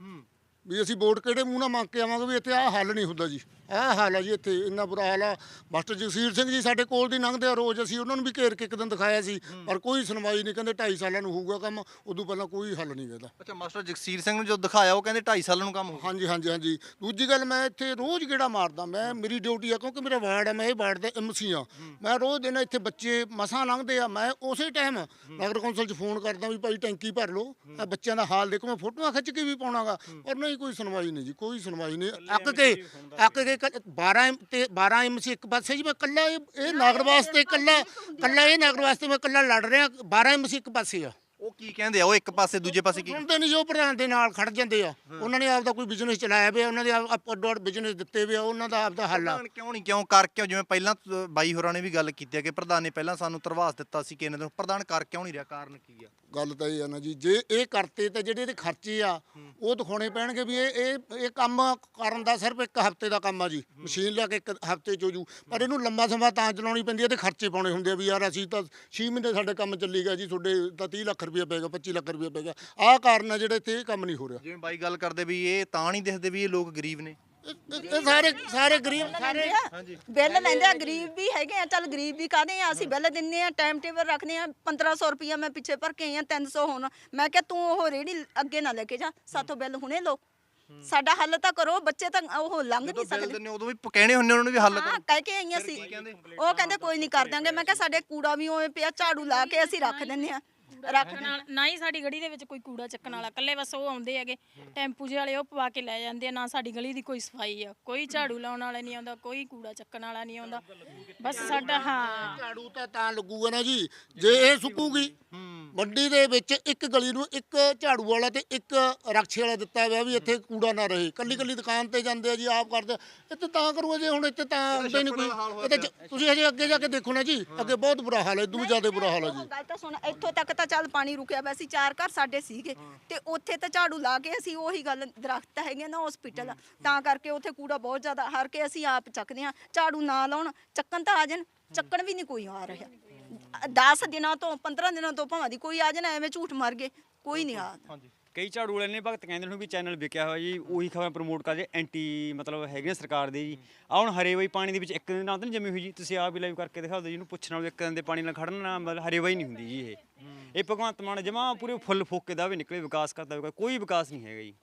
ਹੂੰ।
ਵੀ ਅਸੀਂ ਵੋਟ ਕਿਹੜੇ ਮੂੰਹ ਨਾਲ ਮੰਗ ਕੇ ਆਵਾਂਗੇ ਵੀ ਇੱਥੇ ਆਹ ਹੱਲ ਨਹੀਂ ਹੁੰਦਾ ਜੀ। ਆਹ ਹਾਲ ਆ ਜੀ ਇੱਥੇ ਇੰਨਾ ਬੁਰਾ ਹਾਲ ਆ। ਮਾਸਟਰ ਜਗਸੀਰ ਸਿੰਘ ਜੀ ਸਾਡੇ ਕੋਲ ਦੀ ਲੰਘਦੇ ਆ ਰੋਜ਼ ਅਸੀਂ ਉਹਨਾਂ ਨੂੰ ਵੀ ਘੇਰ ਕੇ ਇੱਕ ਦਿਨ ਦਿਖਾਇਆ ਸੀ ਪਰ ਕੋਈ ਸੁਣਵਾਈ ਨਹੀਂ ਕਹਿੰਦੇ 2.5 ਸਾਲਾਂ ਨੂੰ ਹੋਊਗਾ ਕੰਮ ਉਦੋਂ ਪਹਿਲਾਂ ਕੋਈ ਹੱਲ ਨਹੀਂ ਇਹਦਾ
ਅੱਛਾ ਮਾਸਟਰ ਜਗਸੀਰ ਸਿੰਘ ਨੂੰ ਜਦੋਂ ਦਿਖਾਇਆ ਉਹ ਕਹਿੰਦੇ 2.5 ਸਾਲਾਂ ਨੂੰ ਕੰਮ ਹੋ
ਹਾਂਜੀ ਹਾਂਜੀ ਹਾਂਜੀ। ਦੂਜੀ ਗੱਲ ਮੈਂ ਇੱਥੇ ਰੋਜ਼ ਗੇੜਾ ਮਾਰਦਾ ਮੈਂ ਮੇਰੀ ਡਿਊਟੀ ਆ ਕਿਉਂਕਿ ਮੇਰਾ ਵਾਰਡ ਆ ਮੈਂ ਇਹ ਵਾਰਡ ਦਾ ਐਮਸੀ ਆ। ਮੈਂ ਰੋਜ਼ ਦਿਨ ਇੱਥੇ ਬੱਚੇ ਮਸਾਂ ਲੰਘਦੇ ਆ ਮੈਂ ਉਸੇ ਟਾਈਮ ਨਗਰ ਕੌਂਸਲ 'ਚ ਫੋਨ ਕਰਦਾ ਵੀ ਭਾਈ ਟੈਂਕੀ ਭਰ ਲਓ ਆ ਬੱਚਿਆਂ ਦਾ ਹਾਲ ਦੇਖੋ ਮੈਂ ਫੋਟੋਆਂ ਖਿੱਚ ਕੇ ਵੀ ਪਾਉਣਾਗਾ ਪਰ ਨਹੀਂ ਕੋਈ ਸੁਣਵਾਈ ਨਹੀਂ ਜੀ ਕੋਈ ਸੁਣਵਾਈ ਨਹੀਂ। ਅੱਕ ਕੇ ਅੱਕ ਕੇ ਕ- 12 M ਤੇ 12 ਐਮਸੀ ਇੱਕ ਪਾਸੇ ਜੀ ਮੈਂ ਕੱਲਾ ਇਹ ਇਹ ਨਗਰ ਵਾਸਤੇ ਕੱਲਾ ਕੱਲਾ ਇਹ ਨਗਰ ਵਾਸਤੇ ਮੈਂ ਕੱਲਾ ਲੜ ਰਿਹਾ 12 ਐਮਸੀ ਇੱਕ ਪਾਸੇ ਆ।
ਉਹ ਕੀ ਕਹਿੰਦੇ ਆ? ਉਹ ਇੱਕ ਪਾਸੇ ਦੂਜੇ ਪਾਸੇ ਕੀ
ਸੁਣਦੇ ਨਹੀਂ ਜੋ ਪ੍ਰਧਾਨ ਦੇ ਨਾਲ ਖੜ ਜਾਂਦੇ ਆ। ਉਹਨਾਂ ਨੇ ਆਪਦਾ ਕੋਈ ਬਿਜ਼ਨਸ ਚਲਾਇਆ ਪਿਆ ਉਹਨਾਂ ਦੇ ਆਪ ਅੱਡੋ ਅੱਡ ਬਿਜ਼ਨਸ ਦਿੱਤੇ ਵੇ ਆ ਉਹਨਾਂ ਦਾ ਆਪਦਾ ਹੱਲ ਆ।
ਪ੍ਰਧਾਨ ਕਿਉਂ ਨਹੀਂ ਕਿਉਂ ਕਰ ਕਿਉਂ? ਜਿਵੇਂ ਪਹਿਲਾਂ ਬਾਈ ਹੋਰਾਂ ਨੇ ਵੀ ਗੱਲ ਕੀਤੀ ਕਿ ਪ੍ਰਧਾਨ ਨੇ ਪਹਿਲਾਂ ਸਾਨੂੰ ਧਰਵਾਸ ਦਿੱਤਾ ਸੀ ਕਿ ਇਹਨਾਂ ਨੂੰ ਪ੍ਰਧਾਨ ਕਰ ਕਿਉਂ ਨਹੀਂ ਰਿਹਾ? ਕਾਰਨ ਕੀ ਆ?
ਗੱਲ ਤਾਂ ਇਹ ਆ ਨਾ ਜੀ। ਜੇ ਇਹ ਕਰਤੇ ਤਾਂ ਜਿਹੜੇ ਇਹਦੇ ਖਰਚੇ ਆ, ਉਹ ਦਿਖਾਉਣੇ ਪੈਣਗੇ ਵੀ ਇਹ ਇਹ ਇਹ ਕੰਮ ਕਰਨ ਦਾ ਸਿਰਫ ਇੱਕ ਹਫ਼ਤੇ ਦਾ ਕੰਮ ਆ ਜੀ। ਮਸ਼ੀਨ ਲੈ ਕੇ ਇੱਕ ਹਫ਼ਤੇ ਚ ਹੋ ਜੂ। ਪਰ ਇਹਨੂੰ ਲੰਮਾ ਸਮਾਂ ਤਾਂ ਚਲਾਉਣੀ ਪੈਂਦੀ ਹੈ ਤੇ ਖਰਚੇ ਪਾਉਣੇ ਹੁੰਦੇ ਆ ਵੀ ਯਾਰ ਅਸੀਂ ਤਾਂ 6 ਮਹੀਨੇ ਸਾਡੇ ਕੰਮ ਚੱਲੀ ਗਿਆ ਜੀ, ਤੁਹਾਡੇ ਤਾਂ 30 ਲੱਖ ਰੁਪਏ ਪਏਗਾ 25 ਲੱਖ ਰੁਪਏ ਪਏਗਾ ਆਹ ਕਾਰਨ ਆ ਜਿਹੜੇ ਇੱਥੇ ਇਹ ਕੰਮ ਨਹੀਂ ਹੋ ਰਿਹਾ।
ਜਿਵੇਂ ਬਾਈ ਗੱਲ ਕਰਦੇ ਵੀ ਇਹ ਤਾਂ ਨਹੀਂ ਦਿਖਦੇ ਵੀ ਇਹ ਲੋਕ ਗਰੀਬ ਨੇ।
ਇਹ- ਸਾਰੇ ਸਾਰੇ ਗਰੀਬ ਸਾਰੇ
ਬਿੱਲ ਲੈਂਦੇ ਆ ਗਰੀਬ ਵੀ ਹੈਗੇ ਆ ਚੱਲ ਗਰੀਬ ਵੀ ਕਾਹਦੇ ਆ? ਅਸੀਂ ਬਿੱਲ ਦਿੰਨੇ ਆ ਟਾਈਮ ਟੇਬਲ ਰੱਖਦੇ ਆ 1500 ਰੁਪਿਆ ਮੈਂ ਪਿੱਛੇ ਭਰ ਕੇ ਆਈ ਆ 300 ਹੁਣ। ਮੈਂ ਕਿਹਾ ਤੂੰ ਉਹ ਰੇੜੀ ਅੱਗੇ ਨਾ ਲੈ ਕੇ ਜਾ ਸਾਥੋਂ ਬਿੱਲ ਹੁਣੇ ਲਓ। ਸਾਡਾ ਹੱਲ ਤਾਂ ਕਰੋ ਬੱਚੇ ਤਾਂ ਉਹ ਲੰਘ ਨਹੀਂ ਸਕਦੇ।
ਦਿੰਦੇ ਉਦੋਂ ਵੀ ਕਹਿਣੇ ਹੁੰਦੇ ਉਹਨਾਂ ਨੂੰ ਵੀ ਹੱਲ
ਹਾਂ
ਕਰੋ।
ਕਹਿ ਕੇ ਆਈਆਂ ਸੀ। ਉਹ ਕਹਿੰਦੇ ਕੋਈ ਨਹੀਂ ਕਰ ਦਾਂਗੇ ਮੈਂ ਕਿਹਾ ਸਾਡੇ ਕੂੜਾ ਵੀ ਉਵੇਂ ਪਿਆ ਝਾੜੂ ਲਾ ਕੇ ਅਸੀਂ ਰੱਖ ਦਿੰਨੇ ਆ। ਰੱਖ
ਚੱਕਣ ਵਾਲਾ- ਨਾ ਹੀ ਸਾਡੀ ਗਲੀ ਦੇ ਵਿੱਚ ਕੋਈ ਕੂੜਾ ਚੱਕਣ ਵਾਲਾ ਇਕੱਲੇ ਬਸ ਉਹ ਆਉਂਦੇ ਹੈਗੇ। ਟੈਂਪੂ ਜਿਹੇ ਵਾਲੇ ਉਹ ਪਵਾ ਕੇ ਲੈ ਜਾਂਦੇ ਆ ਨਾ ਸਾਡੀ ਗਲੀ ਦੀ ਕੋਈ ਸਫ਼ਾਈ ਆ। ਕੋਈ ਝਾੜੂ ਲਾਉਣ ਵਾਲਾ ਨਹੀਂ ਆਉਂਦਾ ਕੋਈ ਕੂੜਾ ਚੱਕਣ ਵਾਲਾ ਨਹੀਂ ਆਉਂਦਾ। ਬਸ ਸਾਡਾ ਹਾਂ।
ਝਾੜੂ ਤਾਂ ਤਾਂ ਲੱਗੂਗਾ ਨਾ ਜੀ। ਜੇ ਇਹ ਸੁੱਕੂਗੀ ਮੰਡੀ ਦੇ ਵਿੱਚ ਇੱਕ ਗਲੀ ਨੂੰ ਇੱਕ ਝਾੜੂ ਵਾਲਾ ਤੇ ਇੱਕ ਰਕਸ਼ੇ ਵਾਲਾ ਦਿੱਤਾ ਹੋਇਆ ਵੀ ਇੱਥੇ ਕੂੜਾ ਨਾ ਰਹੇ। ਕੱਲੀ ਕੱਲੀ ਦੁਕਾਨ ਤੇ ਜਾਂਦੇ ਆ ਜੀ ਆਪ ਕਰਦੇ। ਇੱਥੇ ਤਾਂ ਕਰੂਗਾ ਜੇ ਹੁਣ ਇੱਥੇ ਤਾਂ ਆਉਂਦੇ ਨਹੀਂ ਕੋਈ। ਇੱਥੇ ਤੁਸੀਂ ਹਜੇ ਅੱਗੇ ਜਾ ਕੇ ਦੇਖੋ ਨਾ ਜੀ ਅੱਗੇ ਬਹੁਤ ਬੁਰਾ ਹਾਲ ਹੈ ਵੀ ਜ਼ਿਆਦਾ ਬੁਰਾ ਹਾਲ ਹੈ ਜੀ।
ਗੱਲ ਤਾਂ ਸੁਣ ਇੱਥੋਂ ਤੱਕ ਤਾਂ ਚੱਲ ਪਾਣੀ ਰੁਕਿਆ ਵੈਸੇ ਚਾਰ ਘਰ ਸਾਡੇ ਸੀਗੇ ਤੇ ਉੱਥੇ ਤਾਂ ਝਾੜੂ ਲਾ ਕੇ ਅਸੀਂ ਉਹੀ ਗੱਲ ਦਰਖਤ ਹੈਗੇ ਨਾ ਹਸਪੀਟਲ ਤਾਂ ਕਰਕੇ ਉੱਥੇ ਕੂੜਾ ਬਹੁਤ ਜ਼ਿਆਦਾ ਹਰ ਕੇ ਅਸੀਂ ਆਪ ਚੱਕਦੇ ਆ ਝਾੜੂ ਨਾ ਲਾਉਣ ਚੱਕਣ ਤਾਂ ਆ ਜਾਣ ਚੱਕਣ ਵੀ ਨਹੀਂ ਕੋਈ ਆ ਰਿਹਾ। 10 ਦਿਨਾਂ ਤੋਂ 15 ਦਿਨਾਂ ਤੋਂ ਭਾਵੇਂ ਦੀ ਕੋਈ ਆ ਜਾਣ ਐਵੇਂ ਝੂਠ ਮਾਰ ਗਏ ਕੋਈ ਨਹੀਂ ਆ।
ਕਈ ਝਾੜੂ ਵਾਲੇ ਨੇ ਭਗਤ ਕਹਿੰਦੇ ਨੇ ਵੀ ਚੈਨਲ ਵਿਕਿਆ ਹੋਇਆ ਜੀ, ਉਹੀ ਖ਼ਬਰਾਂ ਪ੍ਰਮੋਟ ਕਰਦੇ ਐਂਟੀ ਮਤਲਬ ਹੈਗੇ ਨੇ ਸਰਕਾਰ ਦੇ ਜੀ। ਆ ਹੁਣ ਹਰੇ ਬਾਈ ਪਾਣੀ ਦੇ ਵਿੱਚ ਇੱਕ ਦਿਨ ਨਾਲ ਤਾਂ ਨਹੀਂ ਜੰਮੀ ਹੋਈ ਜੀ, ਤੁਸੀਂ ਆਪ ਹੀ ਲਾਈਵ ਕਰਕੇ ਦਿਖਾ ਦਿਓ ਜੀ, ਇਹਨੂੰ ਪੁੱਛਣ ਨਾਲ ਇੱਕ ਦਿਨ ਦੇ ਪਾਣੀ ਨਾਲ ਖੜਨ ਨਾਲ ਮਤਲਬ ਹਰੇ ਬਾਈ ਨਹੀਂ ਹੁੰਦੀ ਜੀ ਇਹ। ਇਹ ਭਗਵੰਤ ਮਾਨ ਜਮਾ ਪੂਰੇ ਫੁੱਲ ਫੋਕੇ ਦਾ ਵੀ ਨਿਕਲੇ, ਵਿਕਾਸ ਕਰਦਾ ਹੋਵੇਗਾ ਕੋਈ ਵਿਕਾਸ ਨਹੀਂ ਹੈਗਾ ਜੀ।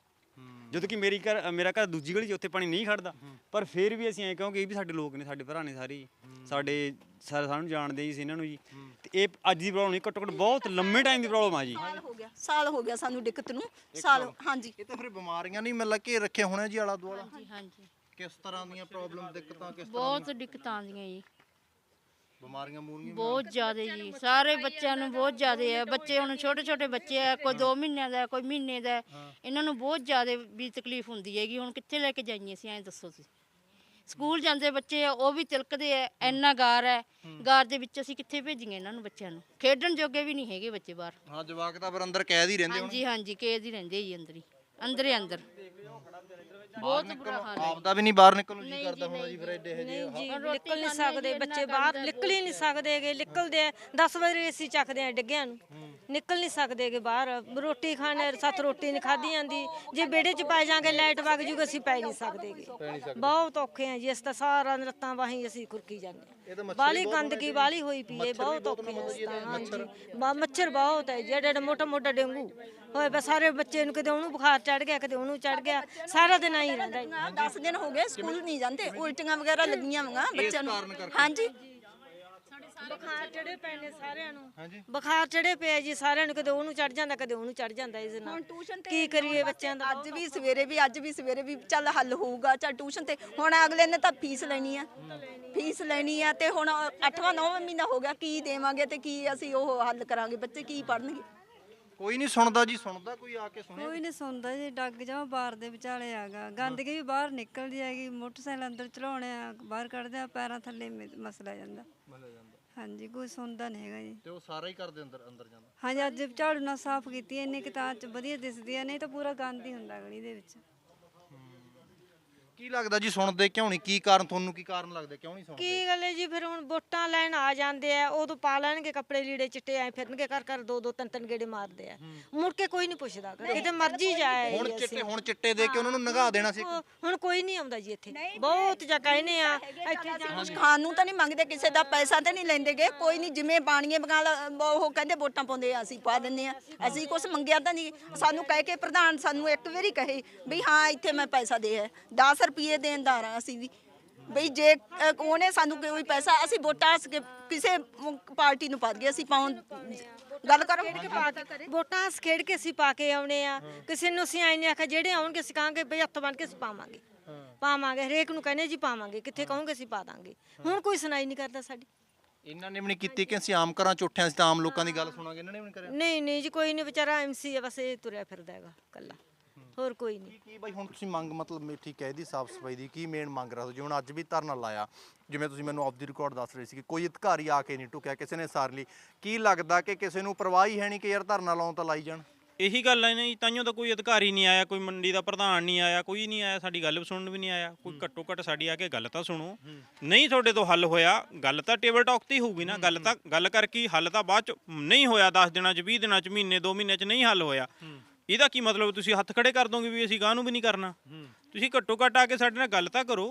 ਜਦੋਂ ਕਿ ਮੇਰੀ ਘਰ ਮੇਰਾ ਘਰ ਦੂਜੀ ਗਲੀ 'ਚ ਉੱਥੇ ਪਾਣੀ ਨਹੀਂ ਖੜਦਾ। ਪਰ ਫਿਰ ਵੀ ਅਸੀਂ ਐਂ ਕਹੋਗੇ ਇਹ ਵੀ ਸਾਡੇ ਲੋਕ ਨੇ ਸਾਡੇ ਭਰਾ ਨੇ ਸਾਰੇ ਹੀ। ਸਾਡੇ ਸਾਰੇ ਸਾਨੂੰ ਜਾਣਦੇ ਹੀ ਸੀ ਇਹਨਾਂ ਨੂੰ ਜੀ। ਤੇ ਇਹ ਅੱਜ ਦੀ ਪ੍ਰੋਬਲਮ ਨਹੀਂ ਘੱਟੋ ਘੱਟ ਬਹੁਤ ਲੰਮੇ ਟਾਈਮ ਦੀ ਪ੍ਰੋਬਲਮ ਆ ਜੀ।
ਸਾਲ ਹੋ ਗਿਆ ਸਾਲ ਹੋ ਗਿਆ ਸਾਨੂੰ ਦਿੱਕਤ ਨੂੰ। ਸਾਲ ਹਾਂਜੀ।
ਇਹ ਤਾਂ ਫਿਰ ਬਿਮਾਰੀਆਂ ਨਹੀਂ ਮਤਲਬ ਕਿ ਰੱਖੇ ਹੋਣੇ ਜੀ ਆਲਾ ਦੁਆਲਾ
ਹਾਂਜੀ ਹਾਂਜੀ।
ਕਿਸ ਤਰ੍ਹਾਂ ਦੀਆਂ ਪ੍ਰੋਬਲਮ ਦਿੱਕਤਾਂ ਕਿਸ ਤਰ੍ਹਾਂ
ਬਹੁਤ ਦਿੱਕਤਾਂ ਆਉਂਦੀਆਂ ਜੀ।
ਬਿਮਾਰੀਆਂ ਮੂਰੀਆਂ
ਬਹੁਤ ਜ਼ਿਆਦਾ ਜੀ ਸਾਰੇ ਬੱਚਿਆਂ ਨੂੰ ਬਹੁਤ ਜ਼ਿਆਦਾ ਹੈ। ਬੱਚੇ ਹੁਣ ਛੋਟੇ ਛੋਟੇ ਬੱਚੇ ਆ ਕੋਈ 2 ਮਹੀਨਿਆਂ ਦਾ ਕੋਈ ਮਹੀਨੇ ਦਾ। ਇਹਨਾਂ ਨੂੰ ਬਹੁਤ ਜ਼ਿਆਦਾ ਵੀ ਤਕਲੀਫ ਹੁੰਦੀ ਹੈਗੀ। ਹੁਣ ਕਿੱਥੇ ਲੈ ਕੇ ਜਾਈਏ ਅਸੀਂ ਐਂ ਦੱਸੋ ਤੁਸੀਂ? ਸਕੂਲ ਜਾਂਦੇ ਬੱਚੇ ਆ ਉਹ ਵੀ ਤਿਲਕਦੇ ਆ ਇੰਨਾ ਗਾਰ ਹੈ। ਗਾਰ ਦੇ ਵਿੱਚ ਅਸੀਂ ਕਿੱਥੇ ਭੇਜੀਏ ਇਹਨਾਂ ਨੂੰ ਬੱਚਿਆਂ ਨੂੰ? ਖੇਡਣ ਜੋਗੇ ਵੀ ਨਹੀਂ ਹੈਗੇ ਬੱਚੇ ਬਾਹਰ।
ਹਾਂ ਜਵਾਕ ਤਾਂ ਫਿਰ ਅੰਦਰ ਕੈਦ ਹੀ ਰਹਿੰਦੇ ਹੁਣ
ਹਾਂਜੀ ਹਾਂਜੀ ਕੇਦ ਹੀ ਰਹਿੰਦੇ ਜੀ ਅੰਦਰ ਹੀ। ਅੰਦਰੇ ਅੰਦਰ। ਬਹੁਤ ਬੁਰਾ ਹਾਲ ਹੈ
ਆਪ ਦਾ ਵੀ ਨਹੀਂ ਬਾਹਰ ਨਿਕਲਣ ਨੂੰ ਜੀ ਕਰਦਾ ਹੋਣਾ ਜੀ ਫਿਰ ਐਡੇ ਇਹ
ਨਹੀਂ ਜੀ ਨਿਕਲ ਨਹੀਂ ਸਕਦੇ ਬੱਚੇ ਬਾਹਰ ਨਿਕਲ ਹੀ ਨਹੀਂ ਸਕਦੇਗੇ ਨਿਕਲਦੇ ਆ। 10 ਵਜੇ ਅਸੀਂ ਚੱਕਦੇ ਆ ਡਿੱਗਿਆਂ ਨੂੰ। ਨਿਕਲ ਨਹੀਂ ਸਕਦੇਗੇ ਬਾਹਰ। ਰੋਟੀ ਖਾਣੇ ਸੱਤ ਰੋਟੀ ਨਹੀਂ ਖਾਧੀ ਜਾਂਦੀ। ਜੇ ਬੇੜੇ 'ਚ ਪੈ ਜਾਾਂਗੇ ਲਾਈਟ ਵਗ ਜੂਗਾ ਅਸੀਂ ਪੈ ਨਹੀਂ ਸਕਦੇਗੇ ਬਹੁਤ ਔਖੇ ਆ ਜੀ ਅਸੀਂ ਤਾਂ ਸਾਰਾ ਦਿਨ ਲੱਤਾਂ ਬਾਹੀਂ ਅਸੀਂ ਖੁਰਕੀ ਜਾਂਦੇ ਆ। ਬਾਲੀ ਗੰਦਗੀ ਬਾਲੀ ਹੋਈ ਪਈ ਹੈ ਬਹੁਤ ਔਖੇ ਆ ਮੱਛਰ ਬਹੁਤ ਹੈ ਜਿਹੜੇ ਜਿਹੜੇ ਮੋਟਾ ਮੋਟਾ ਡੇਂਗੂ। ਹੋਏ ਬਸ ਸਾਰੇ ਬੱਚੇ ਨੂੰ ਕਦੇ ਉਹਨੂੰ ਬੁਖਾਰ ਚੜ ਗਿਆ ਕਦੇ ਉਹਨੂੰ ਚੜ ਗਿਆ ਸਾਰਾ ਦਿਨ ਆਈ ਰਹਿੰਦਾ ਜੀ।
10 ਦਿਨ ਹੋ ਗਏ ਸਕੂਲ ਨਹੀਂ ਜਾਂਦੇ ਉਲਟੀਆਂ ਵਗੈਰਾ ਲੱਗੀਆਂ ਵਗਾ ਬੱਚਿਆਂ ਨੂੰ। ਹਾਂਜੀ।
ਬੁਖਾਰ ਚੜੇ ਪਏ ਨੇ ਸਾਰਿਆਂ ਨੂੰ। ਬੁਖਾਰ ਚੜੇ ਪਿਆ ਜੀ ਸਾਰਿਆਂ ਨੂੰ ਕਦੇ ਉਹਨੂੰ ਚੜ ਜਾਂਦਾ ਕਦੇ ਉਹਨੂੰ ਚੜ ਜਾਂਦਾ ਇਸ ਨਾਲ।
ਟਿਊਸ਼ਨ ਤੇ
ਕੀ ਕਰੀਏ ਬੱਚਿਆਂ ਦਾ?
ਅੱਜ ਵੀ ਸਵੇਰੇ ਵੀ ਅੱਜ ਵੀ ਸਵੇਰੇ ਵੀ ਚੱਲ ਹੱਲ ਹੋਊਗਾ ਚੱਲ ਟਿਊਸ਼ਨ ਤੇ। ਹੁਣ ਅਗਲੇ ਨੇ ਤਾਂ ਫੀਸ ਲੈਣੀ ਆ। ਫੀਸ ਲੈਣੀ ਆ ਤੇ ਹੁਣ 8ਵਾਂ 9ਵਾਂ ਮਹੀਨਾ ਹੋ ਗਿਆ ਕੀ ਦੇਵਾਂਗੇ ਤੇ ਕੀ ਅਸੀਂ ਉਹ ਹੱਲ ਕਰਾਂਗੇ ਬੱਚੇ ਕੀ ਪੜਨਗੇ
ਕੋਈ ਨਹੀਂ ਸੁਣਦਾ ਜੀ ਸੁਣਦਾ ਕੋਈ ਆ ਕੇ ਸੁਣੇ
ਕੋਈ ਨਹੀਂ ਸੁਣਦਾ ਜੀ ਡੱਗ ਜਾਵਾਂ ਬਾਹਰ ਦੇ ਵਿਚਾਲੇ ਆਗਾ। ਗੰਦਗੀ ਵੀ ਬਾਹਰ ਨਿਕਲਦੀ ਹੈਗੀ ਮੋਟਰਸਾਈਕਲ ਅੰਦਰ ਚਲਾਉਣੇ ਆ ਬਾਹਰ ਕੱਢਦੇ ਆ ਪੈਰਾਂ ਥੱਲੇ ਮ- ਮਸਲਾ ਜਾਂਦਾ। ਹਾਂਜੀ ਕੋਈ ਸੁਣਦਾ ਨਹੀਂ ਹੈਗਾ ਜੀ।
ਤੇ ਉਹ ਸਾਰਾ ਹੀ ਕਰਦੇ ਅੰਦਰ ਅੰਦਰ ਜਾਂਦਾ।
ਹਾਂਜੀ ਅੱਜ ਝਾੜੂ ਨਾਲ ਸਾਫ਼ ਕੀਤੀ ਇੰਨੀ ਕਿਤਾਬ ਚ ਵਧੀਆ ਦਿਸਦੀ ਹੈ ਨਹੀਂ ਤਾਂ ਪੂਰਾ ਗੰਦ ਹੀ ਹੁੰਦਾ ਗਲੀ ਦੇ ਵਿੱਚ।
ਕੀ ਲੱਗਦਾ ਜੀ ਸੁਣਦੇ ਕਿਉਂ ਨਹੀਂ? ਕੀ ਕਾਰਨ ਤੁਹਾਨੂੰ ਕੀ ਕਾਰਨ ਲੱਗਦਾ? ਕਿਉਂ ਨਹੀਂ ਸੁਣਦੇ?
ਕੀ ਗੱਲ ਹੈ ਜੀ? ਫਿਰ ਹੁਣ ਵੋਟਾਂ ਲੈਣ ਆ ਜਾਂਦੇ ਆ ਉਦੋਂ ਪਾ ਲੈਣਗੇ ਕੱਪੜੇ ਲੀੜੇ ਚਿੱਟੇ ਐ ਫਿਰਨਗੇ ਕਰ ਕਰ ਦੋ ਦੋ ਤਿੰਨ ਤਿੰਨ ਗੇੜੇ ਮਾਰਦੇ ਆ। ਮੁੜ ਕੇ ਕੋਈ ਨਹੀਂ ਪੁੱਛਦਾ ਕਿਤੇ ਮਰਜ਼ੀ ਜਾਏ
ਹੁਣ ਚਿੱਟੇ ਹੁਣ ਚਿੱਟੇ ਦੇ ਕੇ ਉਹਨਾਂ ਨੂੰ ਨਗਾ ਦੇਣਾ ਸੀ।
ਹੁਣ ਕੋਈ ਨਹੀਂ ਆਉਂਦਾ ਜੀ ਇੱਥੇ। ਬਹੁਤ ਜਾ ਕਹਿੰਦੇ ਆ ਇੱਥੇ
ਕੁਝ ਖਾਣ ਨੂੰ ਤਾਂ ਨਹੀਂ ਮੰਗਦੇ ਕਿਸੇ ਦਾ ਪੈਸਾ ਤਾਂ ਨਹੀਂ ਲੈਂਦੇਗੇ ਕੋਈ ਨਹੀਂ ਜਿਵੇਂ ਬਾਣੀਏ ਬਗਾਲ ਉਹ ਕਹਿੰਦੇ ਵੋਟਾਂ ਪਾਉਂਦੇ ਆ ਅਸੀਂ ਪਾ ਦਿੰਦੇ ਆ। ਅਸੀਂ ਕੁਝ ਮੰਗਿਆ ਤਾਂ ਨਹੀਂ। ਸਾਨੂੰ ਕਹਿ ਕੇ ਪ੍ਰਧਾਨ ਸਾਨੂੰ ਇੱਕ ਵਾਰੀ ਕਹੇ ਵੀ ਹਾਂ ਇੱਥੇ ਮੈਂ ਪੈਸਾ ਦੇ ਹੈ 10 ਰੁਪਏ ਦੇਣਦਾਰ ਆ ਅਸੀਂ ਵੀ ਬਈ ਜੇ ਅ, ਉਹਨੇ ਸਾਨੂੰ ਕੋਈ ਪੈਸਾ ਅਸੀਂ ਵੋਟਾਂ ਸ- ਕਿਸੇ ਪਾਰਟੀ ਨੂੰ ਪਾ ਦਈਏ ਅਸੀਂ ਪਾਉਣ ਗੱਲ ਕਰੋ।
ਵੋਟਾਂ ਅਸੀਂ ਖੇਡ ਕੇ ਅਸੀਂ ਪਾ ਕੇ ਆਉਣੇ ਆ? ਕਿਸੇ ਨੂੰ ਅਸੀਂ ਆਈ ਨਹੀਂ ਆਖਿਆ ਜਿਹੜੇ ਆਉਣਗੇ ਅਸੀਂ ਕਹਾਂਗੇ ਬਈ ਹੱਥ ਬਣ ਕੇ ਅਸੀਂ ਪਾਵਾਂਗੇ। ਪਾਵਾਂਗੇ ਹਰੇਕ ਨੂੰ ਕਹਿੰਦੇ ਜੀ ਪਾਵਾਂਗੇ ਕਿੱਥੇ ਕਹੋਗੇ ਅਸੀਂ ਪਾ ਦਾਂਗੇ। ਹੁਣ ਕੋਈ ਸੁਣਾਈ ਨਹੀਂ ਕਰਦਾ ਸਾਡੀ।
ਇਹਨਾਂ ਨੇ ਵੀ ਨਹੀਂ ਕੀਤੀ ਕਿ ਅਸੀਂ ਆਮ ਘਰਾਂ ਚ ਉੱਠਿਆ ਸੀ ਤਾਂ ਆਮ ਲੋਕਾਂ ਦੀ ਗੱਲ ਸੁਣਾਂਗੇ? ਇਹਨਾਂ ਨੇ ਵੀ ਨਹੀਂ ਕਰਿਆ?
ਨਹੀਂ ਨਹੀਂ ਜੀ ਕੋਈ ਨਹੀਂ ਵਿਚਾਰਾ ਐਮਸੀ ਆ ਬਸ ਇਹ ਤੁਰਿਆ ਫਿਰਦਾ ਹੈਗਾ ਕੱਲਾ ਹੋਰ ਕੋਈ ਨਹੀਂ।
ਕੀ ਕੀ ਬਾਈ ਹੁਣ ਤੁਸੀਂ ਮੰਗ ਮਤਲਬ ਮਿੱਠੀ ਕਹਿ ਦੀ ਸਾਫ਼ ਸਫ਼ਾਈ ਦੀ ਕੀ ਮੇਨ ਮੰਗ ਰਹੇ ਹੋ? ਜਿਵੇਂ ਅੱਜ ਵੀ ਧਰਨਾ ਲਾਇਆ ਜਿਵੇਂ ਤੁਸੀਂ ਮੈਨੂੰ ਆਫ ਦੀ ਰਿਕਾਰਡ ਦੱਸ ਰਹੇ ਸੀ ਕਿ ਕੋਈ ਅਧਿਕਾਰੀ ਆ ਕੇ ਨਹੀਂ ਟੁਕਿਆ ਕਿਸੇ ਨੇ ਸਾਰ ਲਈ। ਕੀ ਲੱਗਦਾ ਕਿ ਕਿਸੇ ਨੂੰ ਪਰਵਾਹ ਹੀ ਹੈ ਨਹੀਂ ਕਿ ਯਾਰ ਧਰਨਾ ਲਾਉਣ ਤਾਂ ਲਾਈ ਜਾਣ?
ਇਹੀ ਗੱਲ ਹੈ ਨਹੀਂ ਤਾਈਓ ਤਾਂ ਕੋਈ ਅਧਿਕਾਰੀ ਨਹੀਂ ਆਇਆ ਕੋਈ ਮੰਡੀ ਦਾ ਪ੍ਰਧਾਨ ਨਹੀਂ ਆਇਆ ਕੋਈ ਨਹੀਂ ਆਇਆ ਸਾਡੀ ਗੱਲ ਸੁਣਨ ਵੀ ਨਹੀਂ ਆਇਆ। ਕੋਈ ਘੱਟੋ ਘੱਟ ਸਾਡੀ ਆ ਕੇ ਗੱਲ ਤਾਂ ਸੁਣੋ। ਨਹੀਂ ਤੁਹਾਡੇ ਤੋਂ ਹੱਲ ਹੋਇਆ ਗੱਲ ਤਾਂ ਟੇਬਲ ਟਾਕ ਤੇ ਹੀ ਹੋਊਗੀ ਨਾ। ਗੱਲ ਤਾਂ ਗੱਲ ਕਰਕੇ ਹੱਲ ਤਾਂ ਬਾਅਦ ਚ ਨਹੀਂ ਹੋਇਆ 10 ਦਿਨਾਂ ਚ 20 ਦਿਨਾਂ ਚ ਮਹੀਨੇ 2 ਮਹੀਨੇ ਚ ਨਹੀਂ ਹੱਲ ਹੋਇਆ। ਇਹਦਾ ਕੀ ਮਤਲਬ? ਤੁਸੀਂ ਹੱਥ ਖੜੇ ਕਰ ਦੋਗੇ ਵੀ ਅਸੀਂ ਗਾਂ ਨੂੰ ਵੀ ਨਹੀਂ ਕਰਨਾ? ਤੁਸੀਂ ਘੱਟੋ ਘੱਟ ਆ ਕੇ ਸਾਡੇ ਨਾਲ ਗੱਲ ਤਾਂ ਕਰੋ।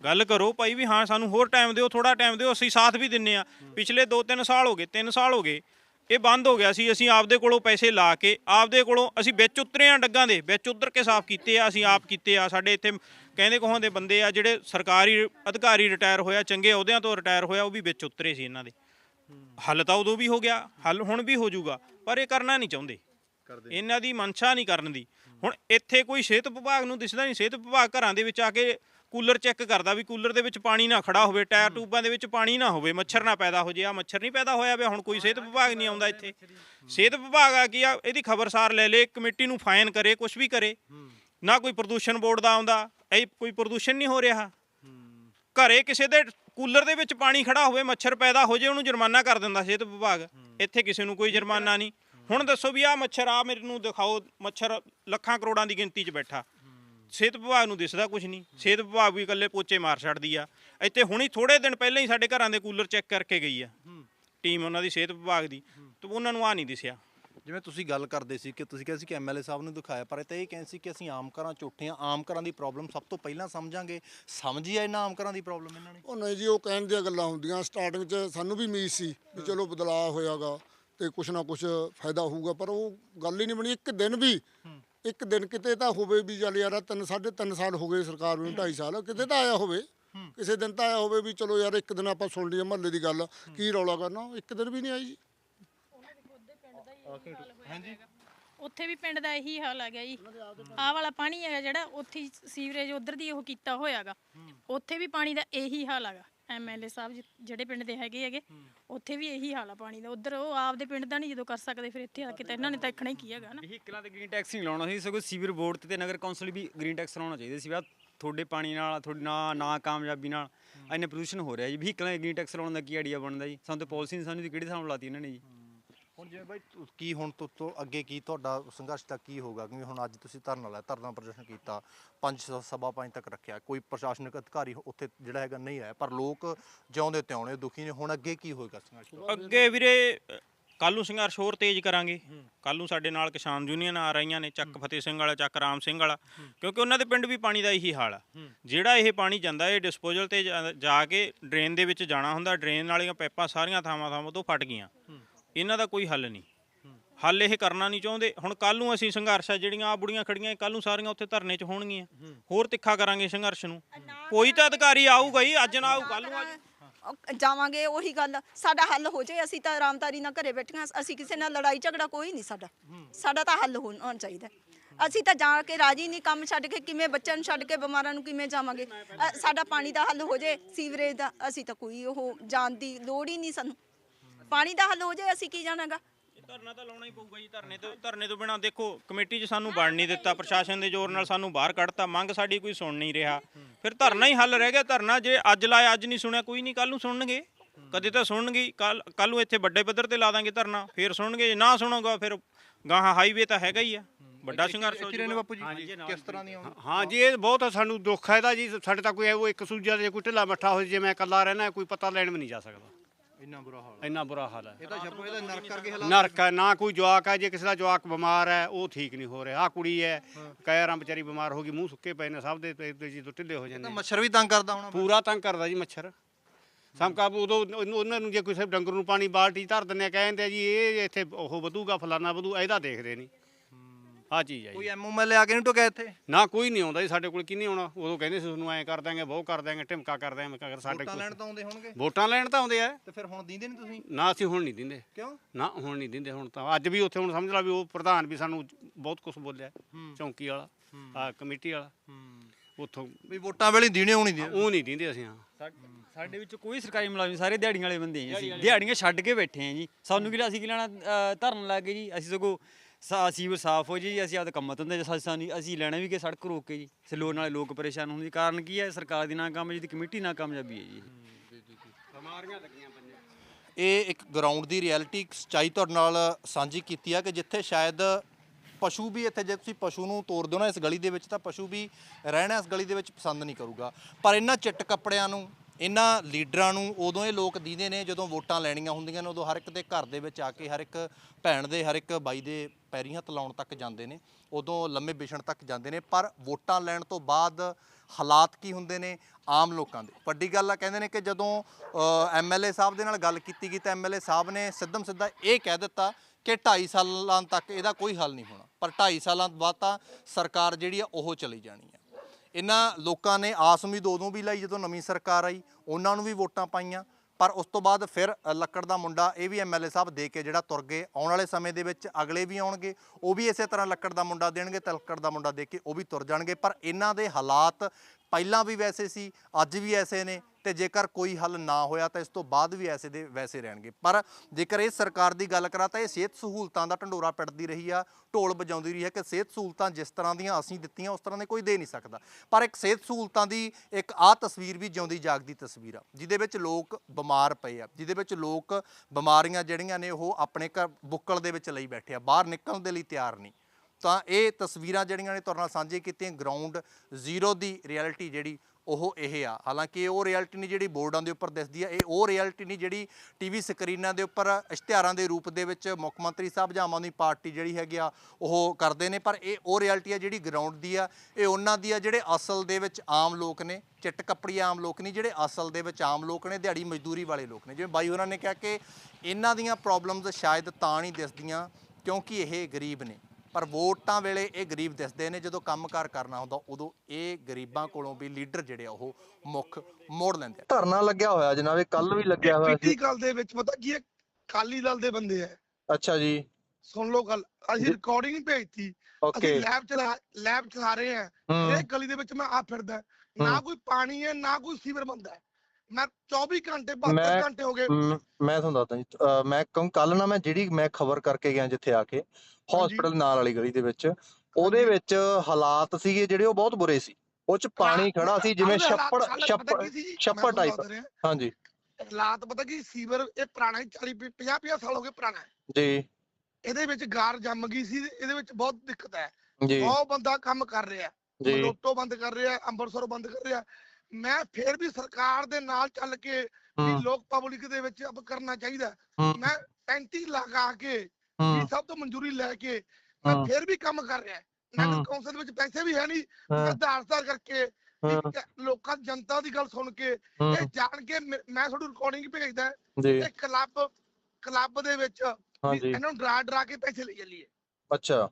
ਗੱਲ ਕਰੋ ਭਾਈ ਵੀ ਹਾਂ ਸਾਨੂੰ ਹੋਰ ਟਾਈਮ ਦਿਓ ਥੋੜਾ ਟਾਈਮ ਦਿਓ ਅਸੀਂ ਸਾਥ ਵੀ ਦਿੰਨੇ ਆ। ਪਿਛਲੇ 2-3 ਸਾਲ ਹੋ ਗਏ 3 ਸਾਲ ਹੋ ਗਏ ਇਹ ਬੰਦ ਹੋ ਗਿਆ ਸੀ। ਅਸੀਂ ਆਪਦੇ ਕੋਲੋਂ ਪੈਸੇ ਲਾ ਕੇ ਆਪਦੇ ਕੋਲੋਂ ਅਸੀਂ ਵਿੱਚ ਉਤਰੇ ਆ ਡੱਗਾਂ ਦੇ ਵਿੱਚ ਉਤਰ ਕੇ ਸਾਫ਼ ਕੀਤੇ ਆ ਅਸੀਂ ਆਪ ਕੀਤੇ ਆ। ਸਾਡੇ ਇੱਥੇ ਕਹਿੰਦੇ ਕੋਹਾਂ ਦੇ ਬੰਦੇ ਆ ਜਿਹੜੇ ਸਰਕਾਰੀ ਅਧਿਕਾਰੀ ਰਿਟਾਇਰ ਹੋਇਆ ਚੰਗੇ ਅਹੁਦਿਆਂ ਤੋਂ ਰਿਟਾਇਰ ਹੋਇਆ ਉਹ ਵੀ ਵਿੱਚ ਉਤਰੇ ਸੀ ਇਹਨਾਂ ਦੇ। ਹੱਲ ਤਾਂ ਉਦੋਂ ਵੀ ਹੋ ਗਿਆ ਹੱਲ ਹੁਣ ਵੀ ਹੋ ਜਾਊਗਾ ਪਰ ਇਹ ਕਰਨਾ ਨਹੀਂ ਚਾਹੁੰਦੇ। ਇਹਨਾਂ ਦੀ ਮਨਸ਼ਾ ਨਹੀਂ ਕਰਨ ਦੀ। ਹੁਣ ਇੱਥੇ ਕੋਈ ਸਿਹਤ ਵਿਭਾਗ ਨੂੰ ਦਿਸਦਾ ਨਹੀਂ। ਸਿਹਤ ਵਿਭਾਗ ਘਰਾਂ ਦੇ ਵਿੱਚ ਆ ਕੇ ਕੂਲਰ ਚੈੱਕ ਕਰਦਾ ਵੀ ਕੂਲਰ ਦੇ ਵਿੱਚ ਪਾਣੀ ਨਾ ਖੜਾ ਹੋਵੇ ਟਾਇਰ ਟੂਬਾਂ ਦੇ ਵਿੱਚ ਪਾਣੀ ਨਾ ਹੋਵੇ ਮੱਛਰ ਨਾ ਪੈਦਾ ਹੋ ਜੇ। ਆ ਮੱਛਰ ਨਹੀਂ ਪੈਦਾ ਹੋਇਆ ਵੇ ਹੁਣ ਕੋਈ ਸਿਹਤ ਵਿਭਾਗ ਨਹੀਂ ਆਉਂਦਾ ਇੱਥੇ। ਸਿਹਤ ਵਿਭਾਗ ਆ ਕੀ ਆ? ਇਹਦੀ ਖਬਰਸਾਰ ਲੈ ਲੇ ਕਮੇਟੀ ਨੂੰ ਫਾਈਨ ਕਰੇ ਕੁਝ ਵੀ ਕਰੇ। ਨਾ ਕੋਈ ਪ੍ਰਦੂਸ਼ਣ ਬੋਰਡ ਦਾ ਆਉਂਦਾ। ਇਹ ਕੋਈ ਪ੍ਰਦੂਸ਼ਣ ਨਹੀਂ ਹੋ ਰਿਹਾ। ਘਰੇ ਕਿਸੇ ਦੇ ਕੂਲਰ ਦੇ ਵਿੱਚ ਪਾਣੀ ਖੜਾ ਹੋਵੇ ਮੱਛਰ ਪੈਦਾ ਹੋ ਜੇ ਉਹਨੂੰ ਜੁਰਮਾਨਾ ਕਰ ਦਿੰਦਾ ਸਿਹਤ ਵਿਭਾਗ। ਇੱਥੇ ਕਿਸੇ ਨੂੰ ਕੋਈ ਜੁਰਮਾਨਾ ਨਹੀਂ। ਹੁਣ ਦੱਸੋ ਵੀ ਆ ਮੱਛਰ ਆ ਮੇਰੇ ਨੂੰ ਦਿਖਾਓ ਮੱਛਰ ਲੱਖਾਂ ਕਰੋੜਾਂ ਦੀ ਗਿਣਤੀ 'ਚ ਬੈਠਾ। ਸਿਹਤ ਵਿਭਾਗ ਨੂੰ ਦਿਸਦਾ ਕੁਝ ਨਹੀਂ। ਸਿਹਤ ਵਿਭਾਗ ਵੀ ਇਕੱਲੇ ਪੋਚੇ ਮਾਰ ਛੱਡਦੀ ਆ। ਇੱਥੇ ਹੁਣੀ ਥੋੜੇ ਦਿਨ ਪਹਿਲਾਂ ਹੀ ਸਾਡੇ ਘਰਾਂ ਦੇ ਕੂਲਰ ਚੈੱਕ ਕਰਕੇ ਗਈ ਆ। ਟੀਮ ਉਹਨਾਂ ਦੀ ਸਿਹਤ ਵਿਭਾਗ ਦੀ। ਤੇ ਉਹਨਾਂ ਨੂੰ ਆ ਨਹੀਂ ਦਿਸਿਆ।
ਜਿਵੇਂ ਤੁਸੀਂ ਗੱਲ ਕਰਦੇ ਸੀ ਕਿ ਤੁਸੀਂ ਕਿਹਾ ਸੀ ਕਿ ਐਮਐਲਏ ਸਾਹਿਬ ਨੂੰ ਦਿਖਾਇਆ ਪਰ ਇਹ ਤਾਂ ਇਹ ਕਹਿੰਦੇ ਸੀ ਕਿ ਅਸੀਂ ਆਮ ਘਰਾਂ ਉੱਠੇ ਹਾਂ। ਆਮ ਘਰਾਂ ਦੀ ਪ੍ਰੋਬਲਮ ਸਭ ਤੋਂ ਪਹਿਲਾਂ ਸਮਝਾਂਗੇ। ਸਮਝੀ ਆ ਇਹਨਾਂ ਆਮ ਘਰਾਂ ਦੀ ਪ੍ਰੋਬਲਮ ਇਹਨਾਂ ਨੇ।
ਉਹ ਨਹੀਂ ਜੀ ਉਹ ਕਹਿਣ ਦੀਆਂ ਗੱਲਾਂ ਹੁੰਦੀਆਂ। ਸਟਾਰਟਿੰਗ 'ਚ ਸਾਨੂੰ ਵੀ ਉਮੀਦ ਸੀ ਵੀ ਚਲੋ ਬਦਲਾਅ ਹੋਇਆਗਾ। ਤੇ ਕੁਛ ਨਾ ਕੁਛ ਫਾਇਦਾ ਹੋਊਗਾ ਪਰ ਉਹ ਗੱਲ ਹੀ ਨਹੀਂ ਬਣੀ ਇੱਕ ਦਿਨ ਵੀ ਇੱਕ ਦਿਨ ਕਿਤੇ ਤਾਂ ਹੋਵੇ ਵੀ ਚੱਲ ਯਾਰ ਤਿੰਨ ਸਾਢੇ ਤਿੰਨ ਸਾਲ ਹੋ ਗਏ ਸਰਕਾਰ ਨੂੰ 2.5 ਸਾਲ ਕਿਤੇ ਤਾਂ ਆਇਆ ਹੋਵੇ ਕਿਸੇ ਦਿਨ ਤਾਂ ਆਇਆ ਹੋਵੇ ਵੀ ਚਲੋ ਯਾਰ ਇੱਕ ਦਿਨ ਆਪਾਂ ਸੁਣ ਲਈਏ ਮਹੱਲੇ ਦੀ ਗੱਲ ਕੀ ਰੌਲਾ ਕਰਨਾ ਇੱਕ ਦਿਨ ਵੀ ਨਹੀਂ ਆਈ ਜੀ।
ਉੱਥੇ ਵੀ ਪਿੰਡ ਦਾ ਇਹੀ ਹਾਲ ਆ ਗਿਆ ਜੀ। ਆਹ ਵਾਲਾ ਪਾਣੀ ਹੈਗਾ ਜਿਹੜਾ ਉੱਥੇ ਸੀਵਰੇਜ ਉਧਰ ਦੀ ਉਹ ਕੀਤਾ ਹੋਇਆਗਾ ਉੱਥੇ ਵੀ ਪਾਣੀ ਦਾ ਇਹੀ ਹਾਲ ਹੈਗਾ ਐਮਐਲਏ ਸਾਹਿਬ ਜਿ- ਜਿਹੜੇ ਪਿੰਡ ਦੇ ਹੈਗੇ ਹੈਗੇ ਉੱਥੇ ਵੀ ਇਹੀ ਹਾਲ ਆ ਪਾਣੀ ਦਾ। ਉਧਰ ਉਹ ਆਪਦੇ ਪਿੰਡ ਦਾ ਨਹੀਂ ਜਦੋਂ ਕਰ ਸਕਦੇ ਫਿਰ ਇੱਥੇ ਆ ਕੇ ਤਾਂ ਇਹਨਾਂ ਨੇ ਤਾਂ ਇੱਕਣਾ ਹੀ ਕੀ ਹੈਗਾ ਨਾ।
ਵਹੀਕਲਾਂ ਤੇ ਗ੍ਰੀਨ ਟੈਕਸ ਨਹੀਂ ਲਾਉਣਾ ਸੀ ਸਗੋਂ ਸੀਵਰ ਬੋਰਡ ਤੇ ਤੇ ਨਗਰ ਕੌਂਸਲ ਵੀ ਗ੍ਰੀਨ ਟੈਕਸ ਲਾਉਣਾ ਚਾਹੀਦਾ ਸੀ ਵੀ ਆਹ ਤੁਹਾਡੇ ਪਾਣੀ ਨਾਲ ਤੁਹਾਡੀ ਨਾ ਨਾ ਕਾਮਯਾਬੀ ਨਾਲ ਇੰਨੇ ਪ੍ਰਦੂਸ਼ਣ ਹੋ ਰਿਹਾ ਜੀ। ਵਹੀਕਲਾਂ ਤੇ ਗ੍ਰੀਨ ਟੈਕਸ ਲਾਉਣ ਦਾ ਕੀ ਆਈਡੀਆ ਬਣਦਾ ਜੀ? ਸਾਨੂੰ ਤਾਂ ਪਾਲਿਸੀ ਨਹੀਂ ਸਾਨੂੰ ਕਿਹੜੇ ਹਿਸਾਬ ਲਾਤੀ ਇਹਨਾਂ ਨੇ ਜੀ?
ਹੁਣ ਜਿਵੇਂ ਬਾਈ ਤੁ- ਕੀ ਹੁਣ ਤੋਂ ਤੋਂ, ਅੱਗੇ ਕੀ ਤੁਹਾਡਾ ਸੰਘਰਸ਼ ਦਾ ਕੀ ਹੋਗਾ ਕਿਉਂਕਿ ਹੁਣ ਅੱਜ ਤੁਸੀਂ ਧਰਨਾ ਲਾਇਆ, ਧਰਨਾ ਪ੍ਰਦਰਸ਼ਨ ਕੀਤਾ, ਪੰਜ ਸ- ਸਵਾ ਪੰਜ ਤੱਕ ਰੱਖਿਆ, ਕੋਈ ਪ੍ਰਸ਼ਾਸਨਿਕ ਅਧਿਕਾਰੀ ਉੱਥੇ ਜਿਹੜਾ ਹੈਗਾ ਨਹੀਂ ਆਇਆ, ਪਰ ਲੋਕ ਜਿਉਂਦੇ ਤਿਉਣੇ ਦੁਖੀ ਨੇ, ਹੁਣ ਅੱਗੇ ਕੀ ਹੋਏਗਾ ਸੰਘਰਸ਼ ਦਾ?
ਅੱਗੇ ਵੀਰੇ ਕੱਲ ਨੂੰ ਸੰਘਰਸ਼ ਹੋਰ ਤੇਜ਼ ਕਰਾਂਗੇ। ਕੱਲ ਨੂੰ ਸਾਡੇ ਨਾਲ ਕਿਸਾਨ ਯੂਨੀਅਨ ਆ ਰਹੀਆਂ ਨੇ, ਚੱਕ ਫਤਿਹ ਸਿੰਘ ਵਾਲਾ, ਚੱਕ ਰਾਮ ਸਿੰਘ ਵਾਲਾ, ਕਿਉਂਕਿ ਉਹਨਾਂ ਦੇ ਪਿੰਡ ਵੀ ਪਾਣੀ ਦਾ ਇਹੀ ਹਾਲ ਆ। ਜਿਹੜਾ ਇਹ ਪਾਣੀ ਜਾਂਦਾ, ਇਹ ਡਿਸਪੋਜ਼ਲ ਤੇ ਜਾ- ਜਾ ਕੇ ਡਰੇਨ ਦੇ ਵਿੱਚ ਜਾਣਾ ਹੁੰਦਾ, ਡਰੇਨ ਵਾਲੀਆਂ ਪਾਈਪਾਂ ਸਾਰੀਆਂ ਥਾਵਾਂ ਥਾਵਾਂ ਤੋਂ ਫਟ ਗਈਆਂ। ਇਹਨਾਂ ਦਾ ਕੋਈ ਹੱਲ ਨਹੀਂ। ਹੱਲ ਇਹ ਕਰਨਾ ਨਹੀਂ ਚਾਹੁੰਦੇ। ਹੁਣ ਕੱਲ ਨੂੰ ਅਸੀਂ ਸੰਘਰਸ਼ ਆ ਜਿਹੜੀਆਂ ਆ ਬੁੜੀਆਂ ਖੜੀਆਂ ਕੱਲ ਨੂੰ ਸਾਰੀਆਂ ਉੱਥੇ ਧਰਨੇ 'ਚ ਹੋਣਗੀਆਂ। ਹੋਰ ਤਿੱਖਾ ਕਰਾਂਗੇ ਸੰਘਰਸ਼ ਨੂੰ। ਕੋਈ ਤਾਂ ਅਧਿਕਾਰੀ ਆਊਗਾ ਹੀ ਅੱਜ ਨਾ ਆਊ ਕੱਲ ਨੂੰ ਆ
ਜਾਵਾਂਗੇ ਉਹੀ ਗੱਲ। ਸਾਡਾ ਹੱਲ ਹੋ ਜਾਏ ਅਸੀਂ ਤਾਂ ਆਰਾਮਦਾਰੀ ਨਾਲ ਘਰੇ ਬੈਠੀਆਂ ਅਸੀਂ ਕਿਸੇ ਨਾਲ ਲੜਾਈ ਝਗੜਾ ਕੋਈ ਨਹੀਂ ਸਾਡਾ। ਸਾਡਾ ਤਾਂ ਹੱਲ ਹੋਣਾ ਚਾਹੀਦਾ। ਅਸੀਂ ਤਾਂ ਜਾ ਕੇ ਰਾਜੀ ਨਹੀਂ ਕੰਮ ਛੱਡ ਕੇ ਕਿਵੇਂ ਬੱਚਿਆਂ ਨੂੰ ਛੱਡ ਕੇ ਬਿਮਾਰਾਂ ਨੂੰ ਕਿਵੇਂ ਜਾਵਾਂਗੇ? ਸਾਡਾ ਪਾਣੀ ਦਾ ਹੱਲ ਹੋ ਜਾਏ ਸੀਵਰੇਜ ਦਾ ਅਸੀਂ ਤਾਂ ਕੋਈ ਉਹ ਜਾਣ ਦੀ ਲੋੜ ਹੀ ਨਹੀਂ ਸਾਨੂੰ। ਪਾਣੀ ਦਾ ਹੱਲ ਹੋ ਜਾਏ ਅਸੀਂ ਕੀ ਜਾਣਾਗਾ?
ਧਰਨਾ ਤਾਂ ਲਾਉਣਾ ਹੀ ਪਊਗਾ ਜੀ ਧਰਨੇ ਤੋਂ ਧਰਨੇ ਤੋਂ ਬਿਨਾ ਦੇਖੋ ਕਮੇਟੀ 'ਚ ਸਾਨੂੰ ਵੜ ਨਹੀਂ ਦਿੱਤਾ ਪ੍ਰਸ਼ਾਸਨ ਦੇ ਜ਼ੋਰ ਨਾਲ ਸਾਨੂੰ ਬਾਹਰ ਕੱਢਤਾ ਮੰਗ ਸਾਡੀ ਕੋਈ ਸੁਣ ਨਹੀਂ ਰਿਹਾ। ਫਿਰ ਧਰਨਾ ਹੀ ਹੱਲ ਰਹਿ ਗਿਆ ਧਰਨਾ ਜੇ ਅੱਜ ਲਾਇਆ ਅੱਜ ਨਹੀਂ ਸੁਣਿਆ ਕੋਈ ਨਹੀਂ ਕੱਲ ਨੂੰ ਸੁਣਨਗੇ। ਕਦੇ ਤਾਂ ਸੁਣਨਗੇ ਕੱਲ ਕੱਲ ਨੂੰ ਇੱਥੇ ਵੱਡੇ ਪੱਧਰ ਤੇ ਲਾ ਦਾਂਗੇ ਧਰਨਾ ਫਿਰ ਸੁਣਨਗੇ ਜੇ ਨਾ ਸੁਣੋਗਾ ਫਿਰ ਗਾਹਾਂ ਹਾਈਵੇ ਤਾਂ ਹੈਗਾ ਹੀ ਆ ਵੱਡਾ ਸੰਘਰਸ਼ ਹੋ ਜਾਊਗਾ।
ਬਾਪੂ ਜੀ ਕਿਸ ਤਰ੍ਹਾਂ ਦੀ ਆਉਂਦੀ?
ਹਾਂ ਜੀ ਇਹ ਬਹੁਤ ਸਾਨੂੰ ਦੁੱਖ ਹੈ ਇਹਦਾ ਜੀ ਸਾਡੇ ਤਾਂ ਕੋਈ ਉਹ ਇੱਕ ਸੂਜਾ ਦੇ ਕੋਈ ਢਿੱਲਾ ਮੱਠਾ ਹੋ ਜੇ ਮੈਂ ਇਕੱਲਾ ਰਹਿਣਾ ਕੋਈ ਪਤਾ ਲੈਣ ਵੀ ਨਹੀਂ ਜਾ ਸਕਦਾ।
ਇੰਨਾ ਬੁਰਾ ਹਾਲ
ਇੰਨਾ ਬੁਰਾ ਹਾਲ ਹੈ।
ਇਹ ਤਾਂ ਛੱਪੋ ਇਹਦਾ ਨਰਕ ਕਰਕੇ ਹਾਲਾਤ
ਨਰਕ ਹੈ ਨਾ ਕੋਈ ਜਵਾਕ ਹੈ ਜੇ ਕਿਸੇ ਦਾ ਜਵਾਕ ਬਿਮਾਰ ਹੈ ਉਹ ਠੀਕ ਨਹੀਂ ਹੋ ਰਿਹਾ। ਆ ਕੁੜੀ ਹੈ ਕਹਿਰਾਂ ਵਿਚਾਰੀ ਬਿਮਾਰ ਹੋ ਗਈ ਮੂੰਹ ਸੁੱਕੇ ਪਏ ਨੇ ਸਭ ਦੇ ਤੇ ਤੇ ਜੀ ਤੋਂ ਢਿੱਲੇ ਹੋ ਜਾਂਦੇ
ਤਾਂ। ਮੱਛਰ ਵੀ ਤੰਗ ਕਰਦਾ ਹੋਣਾ
ਪੂਰਾ ਤੰਗ ਕਰਦਾ ਜੀ ਮੱਛਰ। ਸਮਕਾ ਉਦੋਂ ਉਹਨੂੰ- ਉਹਨਾਂ ਨੂੰ ਜੇ ਕਿਸੇ ਡੰਗਰ ਨੂੰ ਪਾਣੀ ਬਾਲਟੀ ਧਰ ਦਿੰਦੇ ਆ ਕਹਿੰਦੇ ਆ ਜੀ ਇਹ ਇੱਥੇ ਉਹ ਵਧੂਗਾ ਫਲਾਨਾ ਵਧੂ ਇਹਦਾ ਦੇਖਦੇ ਨਹੀਂ। ਆ ਚੀਜ਼ ਹੈ ਜੀ
ਕੋਈ ਐਮਐਲਏ ਆ ਕੇ ਨਹੀਂ ਟੁਕਿਆ ਇੱਥੇ?
ਨਾ ਕੋਈ ਨਹੀਂ ਆਉਂਦਾ ਜੀ ਸਾਡੇ ਕੋਲ ਕੀ ਨਹੀਂ ਆਉਣਾ? ਉਦੋਂ ਕਹਿੰਦੇ ਸੀ ਤੁਹਾਨੂੰ ਐਂ ਕਰ ਦਾਂਗੇ ਬਹੁ ਕਰ ਦਾਂਗੇ ਢਿਮਕਾ ਕਰ ਦਾਂਗੇ ਕਰ ਸਾਡੇ
ਵੋਟਾਂ
ਕੋਲ
ਲੈਣ ਤਾਂ ਆਉਂਦੇ ਹੋਣਗੇ।
ਵੋਟਾਂ ਲੈਣ ਤਾਂ ਆਉਂਦੇ ਆ।
ਤੇ ਫਿਰ ਹੁਣ ਦਿੰਦੇ ਨਹੀਂ ਤੁਸੀਂ?
ਨਾ ਅਸੀਂ ਹੁਣ ਨਹੀਂ ਦਿੰਦੇ।
ਕਿਉਂ?
ਨਾ ਹੁਣ ਨਹੀਂ ਦਿੰਦੇ ਹੁਣ ਤਾਂ ਅੱਜ ਵੀ ਉੱਥੇ ਹੁਣ ਸਮਝ ਲਾ ਵੀ ਉਹ ਪ੍ਰਧਾਨ ਵੀ ਸਾਨੂੰ ਬਹੁਤ ਕੁਝ ਬੋਲਿਆ। ਚੌਂਕੀ ਵਾਲਾ ਆ ਕਮੇਟੀ ਵਾਲਾ। ਉੱਥੋਂ
ਵੀ ਵੋਟਾਂ ਵੇਲੇ ਦੀਨੇ ਹੋਣੀ ਦੀ
ਉਹ ਨਹੀਂ ਦਿੰਦੇ ਅਸੀਂ ਹਾਂ।
ਸਾਡੇ ਵਿੱਚ ਕੋਈ ਸਰਕਾਰੀ ਮੁਲਾਜ਼ਮ ਸਾਰੇ ਦਿਹਾੜੀਆਂ ਵਾਲੇ ਬੰਦੇ ਆ ਜੀ। ਅਸੀਂ ਦਿਹਾੜੀਆਂ ਛੱਡ ਕੇ ਬੈਠੇ ਆ ਜੀ। ਸਾਨੂੰ ਕੀ ਅਸੀਂ ਕੀ ਲੈਣਾ ਅ, ਧਰਨ ਲੱਗ ਗਏ ਜੀ। ਅਸੀਂ ਸਗੋਂ ਸਾ ਸੀਵਰ ਸਾਫ਼ ਹੋ ਜੀ ਅਸੀਂ ਆਪਦੇ ਕੰਮ ਧੰਦੇ ਚ ਸਾਨੂੰ ਅਸੀਂ ਲੈਣਾ ਵੀ ਕਿ ਸੜਕ ਰੋਕ ਕੇ ਜੀ। ਸਲੋਰ ਨਾਲੇ ਲੋਕ ਪਰੇਸ਼ਾਨ ਹੋਣ ਦੀ ਕਾਰਨ ਕੀ ਹੈ? ਸਰਕਾਰ ਦੀ ਨਾਕਾਮਯਾਬੀ ਦੀ ਕਮੇਟੀ ਨਾਕਾਮਯਾਬੀ ਹੈ ਜੀ
ਇਹ। ਇੱਕ ਗਰਾਊਂਡ ਦੀ ਰਿਐਲਿਟੀ ਇੱਕ ਸੱਚਾਈ ਤੁਹਾਡੇ ਨਾਲ ਸਾਂਝੀ ਕੀਤੀ ਆ ਕਿ ਜਿੱਥੇ ਸ਼ਾਇਦ ਪਸ਼ੂ ਵੀ ਇੱਥੇ, ਜੇ ਤੁਸੀਂ ਪਸ਼ੂ ਨੂੰ ਤੋਰ ਦਿਓ ਨਾ ਇਸ ਗਲੀ ਦੇ ਵਿੱਚ, ਤਾਂ ਪਸ਼ੂ ਵੀ ਰਹਿਣਾ ਇਸ ਗਲੀ ਦੇ ਵਿੱਚ ਪਸੰਦ ਨਹੀਂ ਕਰੂਗਾ। ਪਰ ਇਹਨਾਂ ਚਿੱਟ ਕੱਪੜਿਆਂ ਨੂੰ ਇਹਨਾਂ ਲੀਡਰਾਂ ਨੂੰ ਉਦੋਂ ਇਹ ਲੋਕ ਦੀਦੇ ਨੇ ਜਦੋਂ ਵੋਟਾਂ ਲੈਣੀਆਂ ਹੁੰਦੀਆਂ ਨੇ, ਉਦੋਂ ਹਰ ਇੱਕ ਦੇ ਘਰ ਦੇ ਵਿੱਚ ਆ ਕੇ ਹਰ ਇੱਕ ਭੈਣ ਦੇ, ਹਰ ਇੱਕ ਬਾਈ ਦੇ ਪੈਰੀਂ ਹੱਥ ਲਾਉਣ ਤੱਕ ਜਾਂਦੇ ਨੇ, ਉਦੋਂ ਲੰਮੇ ਵਿਛਣ ਤੱਕ ਜਾਂਦੇ ਨੇ, ਪਰ ਵੋਟਾਂ ਲੈਣ ਤੋਂ ਬਾਅਦ ਹਾਲਾਤ ਕੀ ਹੁੰਦੇ ਨੇ ਆਮ ਲੋਕਾਂ ਦੇ? ਵੱਡੀ ਗੱਲ ਆ, ਕਹਿੰਦੇ ਨੇ ਕਿ ਜਦੋਂ ਐਮਐਲਏ ਸਾਹਿਬ ਦੇ ਨਾਲ ਗੱਲ ਕੀਤੀ ਗਈ ਤਾਂ ਐਮਐਲਏ ਸਾਹਿਬ ਨੇ ਸਿੱਧਮ ਸਿੱਧਾ ਇਹ ਕਹਿ ਦਿੱਤਾ ਕਿ 2.5 ਸਾਲਾਂ ਤੱਕ ਇਹਦਾ ਕੋਈ ਹੱਲ ਨਹੀਂ ਹੋਣਾ, ਪਰ 2.5 ਸਾਲਾਂ ਬਾਅਦ ਤਾਂ ਸਰਕਾਰ ਜਿਹੜੀ ਆ ਉਹ ਚਲੀ ਜਾਣੀ ਆ। ਇਹਨਾਂ ਲੋਕਾਂ ਨੇ ਆਸ ਉਮੀਦ ਉਦੋਂ ਵੀ ਲਈ ਜਦੋਂ ਨਵੀਂ ਸਰਕਾਰ ਆਈ, ਉਹਨਾਂ ਨੂੰ ਵੀ ਵੋਟਾਂ ਪਾਈਆਂ। ਪਰ ਉਸ ਤੋਂ ਬਾਅਦ ਫਿਰ ਲੱਕੜ ਦਾ ਮੁੰਡਾ ਇਹ ਵੀ ਐਮਐਲਏ ਸਾਹਿਬ ਦੇ ਕੇ ਜਿਹੜਾ ਤੁਰ ਗਏ। ਆਉਣ ਵਾਲੇ ਸਮੇਂ ਦੇ ਵਿੱਚ ਅਗਲੇ ਵੀ ਆਉਣਗੇ, ਉਹ ਵੀ ਇਸੇ ਤਰ੍ਹਾਂ ਲੱਕੜ ਦਾ ਮੁੰਡਾ ਦੇਣਗੇ ਤੇ ਲੱਕੜ ਦਾ ਮੁੰਡਾ ਦੇ ਕੇ ਉਹ ਵੀ ਤੁਰ ਜਾਣਗੇ। ਪਰ ਇਹਨਾਂ ਦੇ ਹਾਲਾਤ ਪਹਿਲਾਂ ਵੀ ਵੈਸੇ ਸੀ, ਅੱਜ ਵੀ ਐਸੇ ਨੇ। ਤੇ ਜੇਕਰ ਕੋਈ ਹੱਲ ਨਾ ਹੋਇਆ ਤਾਂ ਇਸ ਤੋਂ ਬਾਅਦ ਵੀ ਐਸੇ ਦੇ ਵੈਸੇ ਰਹਿਣਗੇ। ਪਰ ਜੇਕਰ ਇਹ ਸਰਕਾਰ ਦੀ ਗੱਲ ਕਰਾਂ ਤਾਂ ਇਹ ਸਿਹਤ ਸਹੂਲਤਾਂ ਦਾ ਢੰਡੋਰਾ ਪਿੱਟਦੀ ਰਹੀ ਆ, ਢੋਲ ਵਜਾਉਂਦੀ ਰਹੀ ਹੈ ਕਿ ਸਿਹਤ ਸਹੂਲਤਾਂ ਜਿਸ ਤਰ੍ਹਾਂ ਦੀਆਂ ਅਸੀਂ ਦਿੱਤੀਆਂ ਉਸ ਤਰ੍ਹਾਂ ਦੇ ਕੋਈ ਦੇ ਨਹੀਂ ਸਕਦਾ। ਪਰ ਇੱਕ ਸਿਹਤ ਸਹੂਲਤਾਂ ਦੀ ਇੱਕ ਆਹ ਤਸਵੀਰ ਵੀ ਜਿਉਂਦੀ ਜਾਗਦੀ ਤਸਵੀਰ ਆ, ਜਿਹਦੇ ਵਿੱਚ ਲੋਕ ਬਿਮਾਰ ਪਏ ਆ, ਜਿਹਦੇ ਵਿੱਚ ਲੋਕ ਬਿਮਾਰੀਆਂ ਜਿਹੜੀਆਂ ਨੇ ਉਹ ਆਪਣੇ ਘਰ ਬੁੱਕਲ ਦੇ ਵਿੱਚ ਲਈ ਬੈਠੇ ਆ, ਬਾਹਰ ਨਿਕਲਣ ਦੇ ਲਈ ਤਿਆਰ ਨਹੀਂ। ਤਾਂ ਇਹ ਤਸਵੀਰਾਂ ਜਿਹੜੀਆਂ ਨੇ ਤੁਹਾਡੇ ਨਾਲ ਸਾਂਝੇ ਕੀਤੀਆਂ ਗਰਾਊਂਡ ਜ਼ੀਰੋ ਦੀ ਰਿਐਲਿਟੀ ਜਿਹੜੀ ਉਹ ਇਹ ਆ। ਹਾਲਾਂਕਿ ਇਹ ਉਹ ਰਿਐਲਿਟੀ ਨਹੀਂ ਜਿਹੜੀ ਬੋਰਡਾਂ ਦੇ ਉੱਪਰ ਦਿਸਦੀ ਆ, ਇਹ ਉਹ ਰਿਐਲਿਟੀ ਨਹੀਂ ਜਿਹੜੀ ਟੀਵੀ ਸਕਰੀਨਾਂ ਦੇ ਉੱਪਰ ਇਸ਼ਤਿਹਾਰਾਂ ਦੇ ਰੂਪ ਦੇ ਵਿੱਚ ਮੁੱਖ ਮੰਤਰੀ ਸਾਹਿਬ ਜਾਂ ਆਮ ਆਦਮੀ ਪਾਰਟੀ ਜਿਹੜੀ ਹੈਗੀ ਆ, ਉਹ ਕਰਦੇ ਨੇ। ਪਰ ਇਹ ਉਹ ਰਿਐਲਿਟੀ ਆ ਜਿਹੜੀ ਗਰਾਊਂਡ ਦੀ ਆ, ਇਹ ਉਹਨਾਂ ਦੀ ਆ ਜਿਹੜੇ ਅਸਲ ਦੇ ਵਿੱਚ ਆਮ ਲੋਕ ਨੇ, ਚਿੱਟ ਕੱਪੜੀ ਆਮ ਲੋਕ ਨਹੀਂ, ਜਿਹੜੇ ਅਸਲ ਦੇ ਵਿੱਚ ਆਮ ਲੋਕ ਨੇ, ਦਿਹਾੜੀ ਮਜ਼ਦੂਰੀ ਵਾਲੇ ਲੋਕ ਨੇ। ਜਿਵੇਂ ਬਾਈ ਹੋਰਾਂ ਨੇ ਕਿਹਾ ਕਿ ਇਹਨਾਂ ਦੀਆਂ ਪ੍ਰੋਬਲਮਸ ਸ਼ਾਇਦ ਤਾਂ ਨਹੀਂ ਦਿਸਦੀਆਂ, ਕਿਉਂਕਿ ਇਹ ਗਰੀਬ ਨੇ। ਪਰ ਵੋਟਾਂ ਵੇਲੇ ਇਹ ਗਰੀਬ ਦਿਸਦੇ ਨੇ ਜਦੋਂ ਕੰਮਕਾਰ ਕਰਨਾ ਹੁੰਦਾ ਉਦੋਂ ਇਹ ਗਰੀਬਾਂ ਕੋਲੋਂ ਵੀ ਲੀਡਰ ਜਿਹੜੇ ਆ ਉਹ ਮੁੱਖ ਮੋੜ ਲੈਂਦੇ ਆ। ਧਰਨਾ ਲੱਗਿਆ ਹੋਇਆ ਜਨਾਬ ਇਹ ਕੱਲ ਵੀ ਲੱਗਿਆ
ਪੀਟੀ ਗੱਲ ਦੇ ਵਿੱਚ ਪਤਾ ਕੀ ਹੈ ਕਾਲੀ ਦਲ ਦੇ ਬੰਦੇ ਆ।
ਅੱਛਾ ਜੀ।
ਸੁਣ ਲਓ ਗੱਲ ਅਸੀਂ ਰਿਕਾਰਡਿੰਗ ਭੇਜਤੀ। ਅਸੀਂ ਲੈਬ ਚਲਾ ਲੈਬ ਚਲਾ ਰਹੇ ਆ। ਇਹ ਗਲੀ ਦੇ ਵਿੱਚ ਮੈਂ ਆ ਫਿਰਦਾ। ਨਾ ਕੋਈ ਪਾਣੀ ਹੈ ਨਾ ਕੋਈ ਸੀਵਰ ਬੰਦਾ ਹੈ। ਮੈਂ 24 ਘੰਟੇ 72
ਮੈਂ-
ਘੰਟੇ ਹੋ ਗਏ।
ਮ- ਤੁਹਾਨੂੰ ਦੱਸਦਾ ਜੀ ਮੈਂ ਕਹੂੰ ਕੱਲ ਨਾ ਮੈਂ ਜਿਹੜੀ ਮੈਂ ਖਬਰ ਕਰਕੇ ਗਿਆ ਜਿੱਥੇ ਆ ਕੇ ਹਸਪੀਟਲ ਨਾਲ ਵਾਲੀ ਗਲੀ ਦੇ ਵਿੱਚ ਉਹਦੇ ਵਿੱਚ ਹਾਲਾਤ ਸੀਗੇ ਜਿਹੜੇ ਉਹ ਬਹੁਤ ਬੁਰੇ ਸੀ। ਉਹ ਚ ਪਾਣੀ ਖੜਾ ਸੀ ਜਿਵੇਂ ਛੱਪੜ ਛੱਪੜ? ਛੱਪੜ
ਰਿਹਾ।
ਹਾਂਜੀ।
ਹਾਲਾਤ ਪਤਾ ਕੀ ਸੀਵਰ ਇਹ ਪੁਰਾਣਾ 40 50 50 ਸਾਲ ਹੋ ਗਏ ਪੁਰਾਣਾ।
ਜੀ।
ਇਹਦੇ ਵਿੱਚ ਗਾਰ ਜੰਮ ਗਈ ਸੀ ਇਹਦੇ ਵਿੱਚ ਬਹੁਤ ਦਿੱਕਤ ਹੈ। ਬਹੁਤ ਬੰਦਾ ਕੰਮ ਕਰ ਰਿਹਾ
ਜੀ।
ਮਲੋਟੋ ਬੰਦ ਕਰ ਰਿਹਾ ਅੰਮ੍ਰਿਤਸਰ ਬੰਦ ਕਰ ਰਿਹਾ। ਮੈਂ ਫੇਰ ਵੀ ਸਰਕਾਰ ਦੇ ਨਾਲ ਚੱਲ ਕੇ ਵੀ ਲੋਕ ਪਬਲਿਕ ਦੇ ਵਿੱਚ ਅਬ ਕਰਨਾ ਚਾਹੀਦਾ। ਮੈਂ 35 ਲਗਾ ਕੇ ਵੀ ਸਭ ਤੋਂ ਮਨਜ਼ੂਰੀ ਲੈ ਕੇ ਮੈਂ ਫੇਰ ਵੀ ਕੰਮ ਕਰ ਰਿਹਾ। ਨਗਰ ਕੌਂਸਲ ਵਿੱਚ ਪੈਸੇ ਵੀ ਹੈ ਨਹੀਂ ਮੈਂ ਆਧਾਰ ਕਰਕੇ ਲੋਕਾਂ ਜਨਤਾ ਦੀ ਗੱਲ ਸੁਣ ਕੇ ਇਹ ਜਾਣ ਕੇ ਮੈਂ ਤੁਹਾਨੂੰ ਰਿਕਾਰਡਿੰਗ ਭੇਜਦਾ। ਇਹ ਕਲੱਬ ਕਲੱਬ ਦੇ ਵਿੱਚ ਇਹਨਾਂ ਨੂੰ ਡਰਾ ਡਰਾ ਕੇ ਪੈਸੇ ਲਈ ਚੱਲੀਏ
ਅੱਛਾ।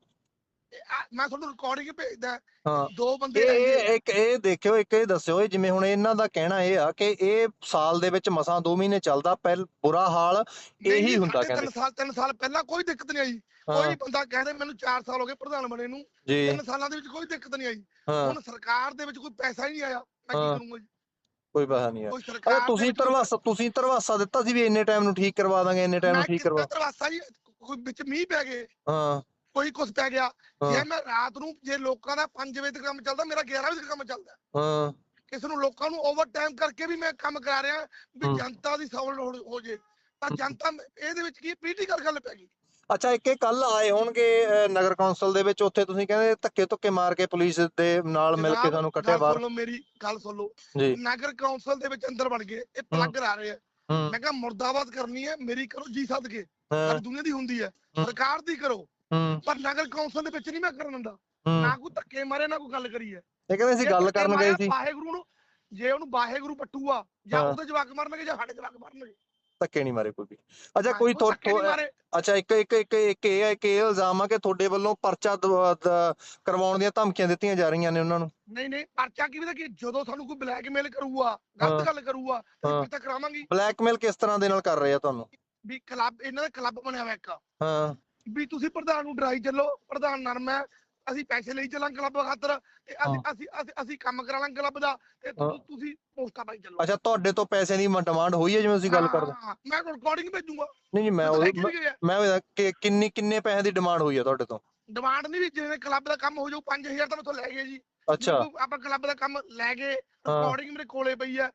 ਮੈਂ ਤੁਹਾਨੂੰ ਰਿਕਾਰਡਿੰਗ ਭੇਜਦਾ
ਹਾਂ।
ਦੋ ਬੰਦੇ
ਇਹ ਇੱਕ ਇਹ ਦੇਖਿਓ ਇੱਕ ਇਹ ਦੱਸਿਓ ਇਹ ਜਿਵੇਂ ਹੁਣ ਇਹਨਾਂ ਦਾ ਕਹਿਣਾ ਇਹ ਆ ਕਿ ਇਹ ਸਾਲ ਦੇ ਵਿੱਚ ਮਸਾਂ 2 ਮਹੀਨੇ ਚੱਲਦਾ ਪਹਿਲ ਬੁਰਾ ਹਾਲ ਇਹੀ ਹੁੰਦਾ ਕਹਿੰਦੇ।
ਸਾਲ ਤਿੰਨ ਸਾਲ ਪਹਿਲਾਂ ਕੋਈ ਦਿੱਕਤ ਨਹੀਂ ਆਈ। ਕੋਈ ਬੰਦਾ ਕਹਿੰਦੇ ਮੈਨੂੰ 4 ਸਾਲ ਹੋ ਗਏ ਪ੍ਰਧਾਨ ਬਣੇ ਨੂੰ।
ਜੀ।
ਤਿੰਨ ਸਾਲਾਂ ਦੇ ਵਿੱਚ ਕੋਈ ਦਿੱਕਤ ਨਹੀਂ ਆਈ। ਹੁਣ ਸਰਕਾਰ ਦੇ ਵਿੱਚ ਕੋਈ ਪੈਸਾ ਹੀ ਨਹੀਂ ਆਇਆ। ਮੈਂ ਕੀ। ਕਰੂੰਗਾ ਜੀ?
ਕੋਈ ਪਤਾ ਨਹੀਂ ਆ ਤੁਸੀਂ ਧਰਵਾਸਾ ਤੁਸੀਂ ਧਰਵਾਸਾ ਦਿੱਤਾ ਸੀ ਵੀ ਇੰਨੇ ਟਾਈਮ ਨੂੰ ਠੀਕ ਕਰਵਾ ਦਾਂਗੇ ਇੰਨੇ ਟਾਈਮ ਨੂੰ ਠੀਕ ਕਰਵਾ
ਦਰਵਾਸਾ ਜੀ ਕੋਈ ਵਿੱਚ ਮੀਂਹ ਪੈ ਗਏ।
ਹਾਂ।
ਕੋਈ ਕੁਛ ਪੈ ਗਿਆ।
ਹਾਂ।
ਜੇ ਮੈਂ ਰਾਤ ਨੂੰ ਜੇ ਲੋਕਾਂ ਦਾ 5 ਵਜੇ ਤੱਕ ਕੰਮ ਚੱਲਦਾ ਮੇਰਾ 11 ਵਜੇ ਤੱਕ ਕੰਮ ਚੱਲਦਾ।
ਹਾਂ।
ਕਿਸੇ ਨੂੰ ਲੋਕਾਂ ਨੂੰ ਓਵਰ ਟਾਈਮ ਕਰਕੇ ਵੀ ਮੈਂ ਕੰਮ ਕਰਾ ਰਿਹਾ ਵੀ। ਜਨਤਾ ਦੀ ਸਹੂਲਤ ਹੋ- ਹੋ ਜੇ ਤਾਂ ਜਨਤਾ ਇਹਦੇ ਵਿੱਚ ਕੀ ਪੋਲੀਟੀਕਲ ਗੱਲ ਪੈ ਗਈ।
ਅੱਛਾ ਇੱਕ ਇਹ ਕੱਲ ਆਏ ਹੋਣਗੇ ਅਹ, ਨਗਰ ਕੌਂਸਲ ਦੇ ਵਿੱਚ ਉੱਥੇ ਤੁਸੀਂ ਕਹਿੰਦੇ ਧੱਕੇ ਧੁੱਕੇ ਮਾਰ ਕੇ ਪੁਲਿਸ ਦੇ ਨਾਲ ਮਿਲ ਕੇ
ਜਨਾਬ,
ਸਾਨੂੰ ਕੱਢਿਆ
ਗੱਲ
ਬਾਹਰ।
ਸੁਣ ਲਓ ਮੇਰੀ ਗੱਲ ਸੁਣ ਲਓ।
ਜੀ।
ਨਗਰ ਕੌਂਸਲ ਦੇ ਵਿੱਚ ਅੰਦਰ ਵੜ ਗਏ ਇਹ ਪਲੱਗ ਲਾ ਰਹੇ ਆ।
ਹੂੰ।
ਮੈਂ ਕਿਹਾ ਮੁਰਦਾਬਾਦ ਕਰਨੀ ਹੈ ਮੇਰੀ ਕਰੋ ਜੀ ਸੱਦ ਕੇ
ਹਾਂ।
ਸਾਰੀ ਦੁਨੀਆ ਦੀ ਹੁੰਦੀ ਹੈ। ਸਰਕਾਰ ਦੀ ਕਰੋ। ਪਰ ਨਗਰ ਕੌਂਸਲ ਦੇ ਵਿੱਚ ਨਹੀਂ ਮੈਂ ਕਰਨ ਦਿੰਦਾ।
ਹੂੰ।
ਨਾ ਕੋਈ ਧੱਕੇ ਮਾਰੇ ਨਾ ਕੋਈ ਗੱਲ ਕਰੀਏ
ਇਹ ਕਹਿੰਦੇ ਅਸੀਂ ਗੱਲ ਕਰਨ ਗਏ ਸੀ।
ਵਾਹਿਗੁਰੂ ਨੂੰ ਜੇ ਉਹਨੂੰ ਵਾਹਿਗੁਰੂ ਪੱਟੂਆ ਜਾਂ
ਹਾਂ।
ਉਹਦੇ ਜਵਾਕ ਮਾਰਨਗੇ ਜਾਂ ਸਾਡੇ ਜਵਾਕ ਮਾਰਨਗੇ।
ਧੱਕੇ ਨਹੀਂ ਮਾਰੇ ਕੋਈ ਵੀ। ਅੱਛਾ
ਹਾਂ,
ਕੋਈ ਅੱਛਾ ਇੱਕ ਇੱਕ ਇੱਕ ਇੱਕ ਇਹ ਹੈ ਕਿ ਇਹ ਇਲਜ਼ਾਮ ਆ ਕਿ ਤੁਹਾਡੇ ਵੱਲੋਂ ਪਰਚਾ ਕਰਵਾਉਣ ਦੀਆਂ ਧਮਕੀਆਂ ਦਿੱਤੀਆਂ ਜਾ ਰਹੀਆਂ ਨੇ ਉਹਨਾਂ ਨੂੰ।
ਨਹੀਂ ਨਹੀਂ ਪਰਚਾ ਕੀ ਪਤਾ ਕਿ ਜਦੋਂ ਸਾਨੂੰ ਕੋਈ ਬਲੈਕਮੇਲ ਕਰੂਗਾ
ਹਾਂ।
ਗਲਤ ਗੱਲ ਕਰੂਗਾ
ਹਾਂ।
ਅਸੀਂ ਪਤਾ ਕਰਾਵਾਂਗੇ।
ਬਲੈਕਮੇਲ ਕਿਸ ਤਰ੍ਹਾਂ ਦੇ ਨਾਲ ਕਰ ਰਹੇ ਆ ਤੁਹਾਨੂੰ?
ਵੀ ਕਲੱਬ ਇਹਨਾਂ ਦਾ ਕਲੱਬ ਬਣਿਆ ਹੋਇਆ ਇੱਕ।
ਹਾਂ।
ਵੀ ਤੁਸੀਂ ਪ੍ਰਧਾਨ ਨੂੰ ਡਰਾਈ ਚੱਲੋ ਪ੍ਰਧਾਨ ਨਰਮ ਹੈ ਅਸੀਂ ਪੈਸੇ ਲਈ ਚੱਲਾਂ ਕਲੱਬ ਖਾਤਰ ਤੇ ਅਸੀਂ ਅਸੀਂ ਅਸੀਂ- ਅਸੀਂ ਕੰਮ ਕਰਾ ਲਾਂ ਕਲੱਬ ਦਾ ਤੇ। ਤੁਸੀਂ ਪੋਸਟਾਂ ਪਾਈ ਚੱਲੋ।
ਅੱਛਾ ਤੁਹਾਡੇ ਤੋਂ ਪੈਸਿਆਂ ਦੀ ਡਿਮਾਂਡ ਹੋਈ ਹੈ ਜਿਵੇਂ ਤੁਸੀਂ ਗੱਲ ਕਰਦੇ?
ਹਾਂ, ਮੈਂ ਰਿਕਾਰਡਿੰਗ ਭੇਜੂਗਾ।
ਨਹੀਂ ਨਹੀਂ ਮੈਂ। ਮੈਂ ਉਹਦਾ ਕਿ ਕਿੰਨੀ ਕਿੰਨੇ ਪੈਸੇ ਦੀ ਡਿਮਾਂਡ ਹੋਈ ਹੈ ਤੁਹਾਡੇ ਤੋਂ?
ਡਿਮਾਂਡ ਨਹੀਂ ਵੀ ਜਿਵੇਂ ਕਲੱਬ ਦਾ ਕੰਮ ਹੋ ਜਾਊ 5000 ਤਾਂ ਮੈਥੋਂ ਲੈ ਗਏ ਜੀ।
ਅੱਛਾ।
ਮੈਨੂੰ ਆਪਾਂ ਕਲੱਬ ਦਾ ਕੰਮ ਲੈ ਗਏ
ਹਾਂ।
ਰਿਕਾਰਡਿੰਗ ਮੇਰੇ ਕੋਲੇ ਪਈ
ਹਾਂ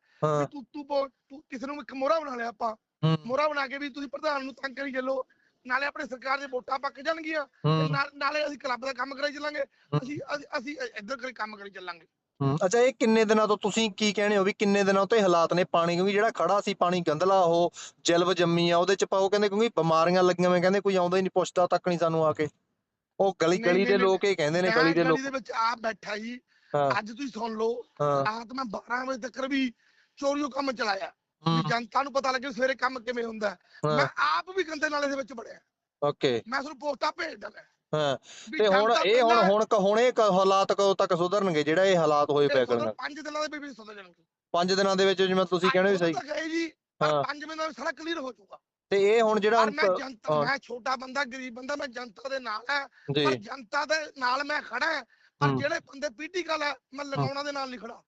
ਤੂੰ ਤੂੰ ਬੋਲ- ਤੂੰ ਕਿਸੇ ਨੂੰ ਇੱਕ ਮੋਹਰਾ ਬਣਾ ਲਿਆ ਆਪਾਂ।
ਹੂੰ।
ਮੋਹਰਾ ਬਣਾ ਕੇ ਵੀ ਤੁਸੀਂ ਪ੍ਰਧਾਨ ਨੂੰ ਤੰਗ ਕਰੀ ਚੱਲੋ। ਨਾਲੇ ਆਪਣੇ ਸਰਕਾਰ ਦੇ ਵੋਟਾਂ ਪੱਕ ਜਾਣਗੀਆਂ ਤੇ ਨਾਲ- ਨਾਲੇ ਅਸੀਂ ਕਲੱਬ ਦਾ ਕੰਮ ਕਰਾਈ ਚੱਲਾਂਗੇ। ਅਸੀਂ ਅਸੀਂ- ਅਸੀਂ ਇੱਧਰ ਕਰੀ ਕੰਮ ਕਰੀ ਚੱਲਾਂਗੇ।
ਹੂੰ। ਅੱਛਾ ਇਹ ਕਿੰਨੇ ਦਿਨਾਂ ਤੋਂ ਤੁਸੀਂ ਕੀ ਕਹਿੰਦੇ ਹੋ ਵੀ ਕਿੰਨੇ ਦਿਨਾਂ ਤੋਂ ਇਹ ਹਾਲਾਤ ਨੇ ਪਾਣੀ? ਕਿਉਂਕਿ ਜਿਹੜਾ ਖੜਾ ਸੀ ਪਾਣੀ ਗੰਦਲਾ ਉਹ ਜਲਬ ਜੰਮੀ ਆ ਉਹਦੇ ਚ ਪਾਓ ਕਹਿੰਦੇ ਕਿਉਂਕਿ ਬਿਮਾਰੀਆਂ ਲੱਗੀਆਂ ਮੈਂ ਕਹਿੰਦੇ ਕੋਈ ਆਉਂਦਾ ਹੀ ਨਹੀਂ ਪੁੱਛਦਾ ਤੱਕ ਨਹੀਂ ਸਾਨੂੰ ਆ ਕੇ। ਉਹ ਗਲੀ
ਨਹੀਂ,
ਗਲੀ ਦੇ
ਨਹੀਂ,
ਲੋਕ ਇਹ ਕਹਿੰਦੇ ਨੇ
ਮੈਂ
ਗਲੀ ਦੇ ਲੋਕ।
ਦੇ ਵਿੱਚ ਆ ਬੈਠਾ ਜੀ
ਹਾਂ।
ਅੱਜ ਤੁਸੀਂ ਸੁਣ ਲਓ
ਹਾਂ।
ਰਾਤ ਮੈਂ 12 ਵਜੇ ਤੱਕ ਵੀ ਚੋਰੀਓ ਕੰਮ ਚਲਾਇਆ। ਵੀ ਜਨਤਾ ਨੂੰ ਪਤਾ ਲੱਗੇ ਸਵੇਰੇ ਕੰਮ ਕਿਵੇਂ ਹੁੰਦਾ। ਹੈ।
ਹਾਂ
ਮੈਂ ਆਪ ਵੀ ਗੰਦੇ ਨਾਲੇ ਦੇ ਵਿੱਚ ਵੜਿਆ।
ਓਕੇ।
ਮੈਂ ਤੁਹਾਨੂੰ ਪੋਸਟਾਂ ਭੇਜਦਾ ਮੈਂ
ਹਾਂ।
ਵੀ
ਤੇ ਹੁਣ
ਜਨਤਾ
ਇਹ ਹੁਣ
ਪਹਿਲਾਂ-
ਹੁਣ ਕ- ਹੁਣ ਇਹ ਕ- ਹਾਲਾਤ ਕਦੋਂ ਤੱਕ ਸੁਧਰਨਗੇ? ਜਿਹੜਾ ਇਹ ਹਾਲਾਤ ਹੋਏ ਪਏ ਕਰਨ।
ਪੰਜ ਦਿਨਾਂ ਦੇ ਵਿੱਚ ਸੁਧਰ ਜਾਣਗੇ।
ਪੰਜ ਦਿਨਾਂ ਦੇ ਵਿੱਚ ਜਿਵੇਂ ਤੁਸੀਂ ਕਹਿੰਦੇ ਵੀ ਸਹੀ
ਤਾਂ ਗਏ ਜੀ ਪਰ
ਹਾਂ।
ਪੰਜ ਦਿਨਾਂ ਵਿੱਚ ਸਾਰਾ ਕਲੀਅਰ ਹੋ ਜਾਊਗਾ।
ਤੇ ਇਹ ਹੁਣ ਜਿਹੜਾ
ਪਰ ਮੈਂ
ਕ-
ਜਨਤਾ
ਹਾਂ,
ਮੈਂ ਛੋਟਾ ਬੰਦਾ ਗਰੀਬ ਬੰਦਾ ਮੈਂ ਜਨਤਾ ਦੇ ਨਾਲ ਹੈ।
ਜੀ।
ਪਰ ਜਨਤਾ ਦੇ ਨਾਲ ਮੈਂ ਖੜਾ ਹਾਂ। ਪਰ। ਜਿਹੜੇ ਬੰਦੇ ਪੀਟੀਕਲ ਹੈ ਮੈਂ ਲਗਾਉਣਾ ਦੇ ਨਾਲ ਨਹੀਂ ਖੜਾ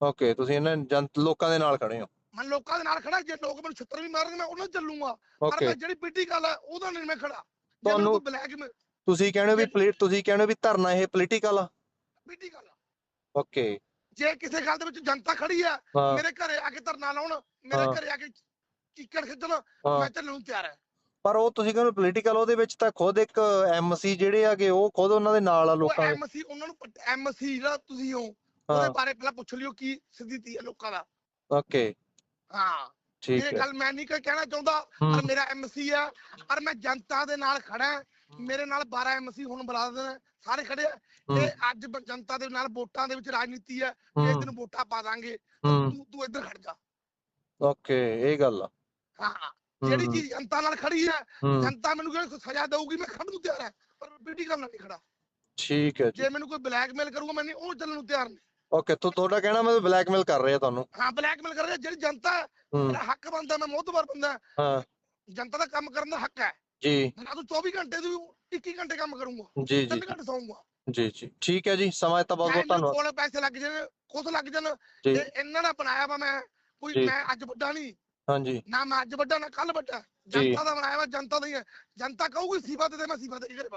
ਓਕੇ ਤੁਸੀਂ ਇਹਨਾਂ ਜਨ ਲੋਕਾਂ ਦੇ ਨਾਲ ਖੜੇ ਹੋ।
ਮੈਂ ਲੋਕਾਂ ਦੇ ਨਾਲ ਖੜਾ ਜੇ ਲੋਕ ਮੈਨੂੰ ਛੱਤਰ ਵੀ ਮਾਰਨਗੇ ਮੈਂ ਉਹਨਾਂ ਚੱਲੂਗਾ। ਪਰ ਮੈਂ ਜਿਹੜੀ ਪੀਟੀਕਲ ਹੈ ਉਹਦਾ ਨਹੀਂ ਮੈਂ ਖੜਾ। ਜੇ
ਤੁਹਾਨੂੰ-
ਮੈਨੂੰ ਬਲੈਕ
ਤੁਸੀਂ ਕਹਿੰਦੇ ਹੋ ਵੀ ਪੋਲੀ- ਤੁਸੀਂ ਕਹਿੰਦੇ ਹੋ ਵੀ ਧਰਨਾ ਇਹ ਪੋਲੀਟੀਕਲ ਆ?
ਪੀਟੀਕਲ
ਓਕੇ
ਜੇ ਕਿਸੇ ਗੱਲ ਦੇ ਵਿੱਚ ਜਨਤਾ ਖੜੀ ਆ
ਹਾਂ।
ਮੇਰੇ ਘਰੇ ਆ ਕੇ ਧਰਨਾ ਲਾਉਣ ਮੇਰੇ। ਘਰੇ ਆ ਕੇ ਚੀਕੜ ਖਿੱਚਣ
ਹਾਂ।
ਮੈਂ ਚੱਲਣ ਨੂੰ ਤਿਆਰ ਹਾਂ
ਪਰ ਉਹ ਤੁਸੀਂ ਕਹਿੰਦੇ ਪੋਲੀਟੀਕਲ ਉਹਦੇ ਵਿੱਚ ਤਾਂ ਖੁਦ ਇੱਕ ਐਮਸੀ ਜਿਹੜੇ ਆਗੇ ਉਹ ਖੁਦ ਉਹਨਾਂ ਦੇ ਨਾਲ ਆ
ਉਹ
ਲੋਕਾਂ ਦੇ।
ਐਮਸੀ ਉਹਨਾਂ ਨੂੰ ਐਮਸੀ ਜਿਹੜਾ ਤੁਸੀਂ ਹੋ ਉਹਦੇ
ਹਾਂ
ਬਾਰੇ ਪਹਿਲਾਂ ਪੁੱਛ ਲਿਓ ਕੀ ਸਥਿਤੀ ਹੈ ਲੋਕਾਂ ਦਾ।
ਓਕੇ
ਹਾਂ।
ਠੀਕ
ਇਹ
ਹੈ।
ਗੱਲ ਮੈਂ ਨਹੀਂ ਕੋਈ ਕਹਿਣਾ ਚਾਹੁੰਦਾ।
ਹੂੰ।
ਪਰ ਮੇਰਾ ਐਮਸੀ ਆ। ਔਰ ਮੈਂ ਜਨਤਾ ਦੇ ਨਾਲ ਖੜਾ ਹਾਂ। ਮੇਰੇ ਨਾਲ 12 ਐਮਸੀ ਹੁਣ ਬੁਲਾ ਦੇਣ ਸਾਰੇ ਖੜੇ ਆ।
ਹੂੰ।
ਤੇ ਅੱਜ ਬ- ਜਨਤਾ ਦੇ ਨਾਲ ਵੋਟਾਂ ਦੇ ਵਿੱਚ ਰਾਜਨੀਤੀ ਹੈ। ਜੇ
ਹੂੰ
ਤੈਨੂੰ ਵੋਟਾਂ ਪਾ ਦਾਂਗੇ।
ਹੂੰ।
ਤੂੰ ਤੂੰ ਇੱਧਰ ਖੜ ਜਾ।
ਓਕੇ ਇਹ ਗੱਲ ਆ।
ਹਾਂ ਜਿਹੜੀ ਚੀਜ਼ ਜਨਤਾ ਨਾਲ ਖੜੀ ਹੈ
ਹੂੰ।
ਜਨਤਾ ਮੈਨੂੰ ਕੋਈ ਸਜ਼ਾ ਦੇਊਗੀ ਮੈਂ ਖੜਨ ਨੂੰ ਤਿਆਰ ਹਾਂ ਪਰ ਬੀਟੀ ਕਰਨ ਨਹੀਂ ਖੜਾ
ਠੀਕ ਹੈ ਜੀ।
ਜੇ ਮੈਨੂੰ ਕੋਈ ਬਲੈਕਮੇਲ ਕਰੂਗਾ ਮੈਂ ਨਹੀਂ ਉਹ ਚੱਲਣ ਨੂੰ ਤਿਆਰ ਨਹੀਂ।
ਓਕੇ ਤੋ ਤੁਹਾਡਾ ਕਹਿਣਾ ਮਤਲਬ ਬਲੈਕਮੇਲ ਕਰ ਰਹੇ ਤੁਹਾਨੂੰ।
ਹਾਂ ਬਲੈਕਮੇਲ ਕਰ ਰਿਹਾ ਜਿਹੜੀ ਜਨਤਾ ਹੈ,
ਹੂੰ।
ਮੇਰਾ ਹੱਕ ਬਣਦਾ ਮੈਂ ਮੋਹਤਬਰ ਬੰਦਾ
ਹਾਂ।
ਜਨਤਾ ਦਾ ਕੰਮ ਕਰਨ ਦਾ ਹੱਕ ਹੈ।
ਜੀ।
ਮੈਂ ਤੂੰ 24 ਘੰਟੇ ਦੀ 21 ਘੰਟੇ ਕੰਮ ਕਰੂੰਗਾ।
ਜੀ ਜੀ।
3 ਘੰਟੇ ਸੌਂਗਾ
ਜੀ ਜੀ। ਠੀਕ ਹੈ ਜੀ ਸਮਾਂ ਦਿੱਤਾ ਬਹੁਤ ਬਹੁਤ ਧੰਨਵਾਦ।
ਕੋਲੇ ਪੈਸੇ ਲੱਗ ਜਾਣ ਕੁਝ ਲੱਗ ਜਾਣ
ਜੀ।
ਤੇ ਇਹਨਾਂ ਨੇ ਬਣਾਇਆ ਵਾ ਮੈਂ। ਕੋਈ। ਮੈਂ ਅੱਜ ਵੱਡਾ ਨਹੀਂ।
ਹਾਂਜੀ।
ਨਾ ਮੈਂ ਅੱਜ ਵੱਡਾ ਨਾ ਕੱਲ ਵੱਡਾ।
ਜੀ।
ਜਨਤਾ ਦਾ ਬਣਾਇਆ ਵਾ ਜਨਤਾ ਦਾ ਹੀ ਹੈ। ਜਨਤਾ ਕਹੂਗੀ ਸੀਫਾ ਦੇ ਦੇ ਮੈਂ ਸੀਫਾ ਦੇ ਕੇ ਘਰੇ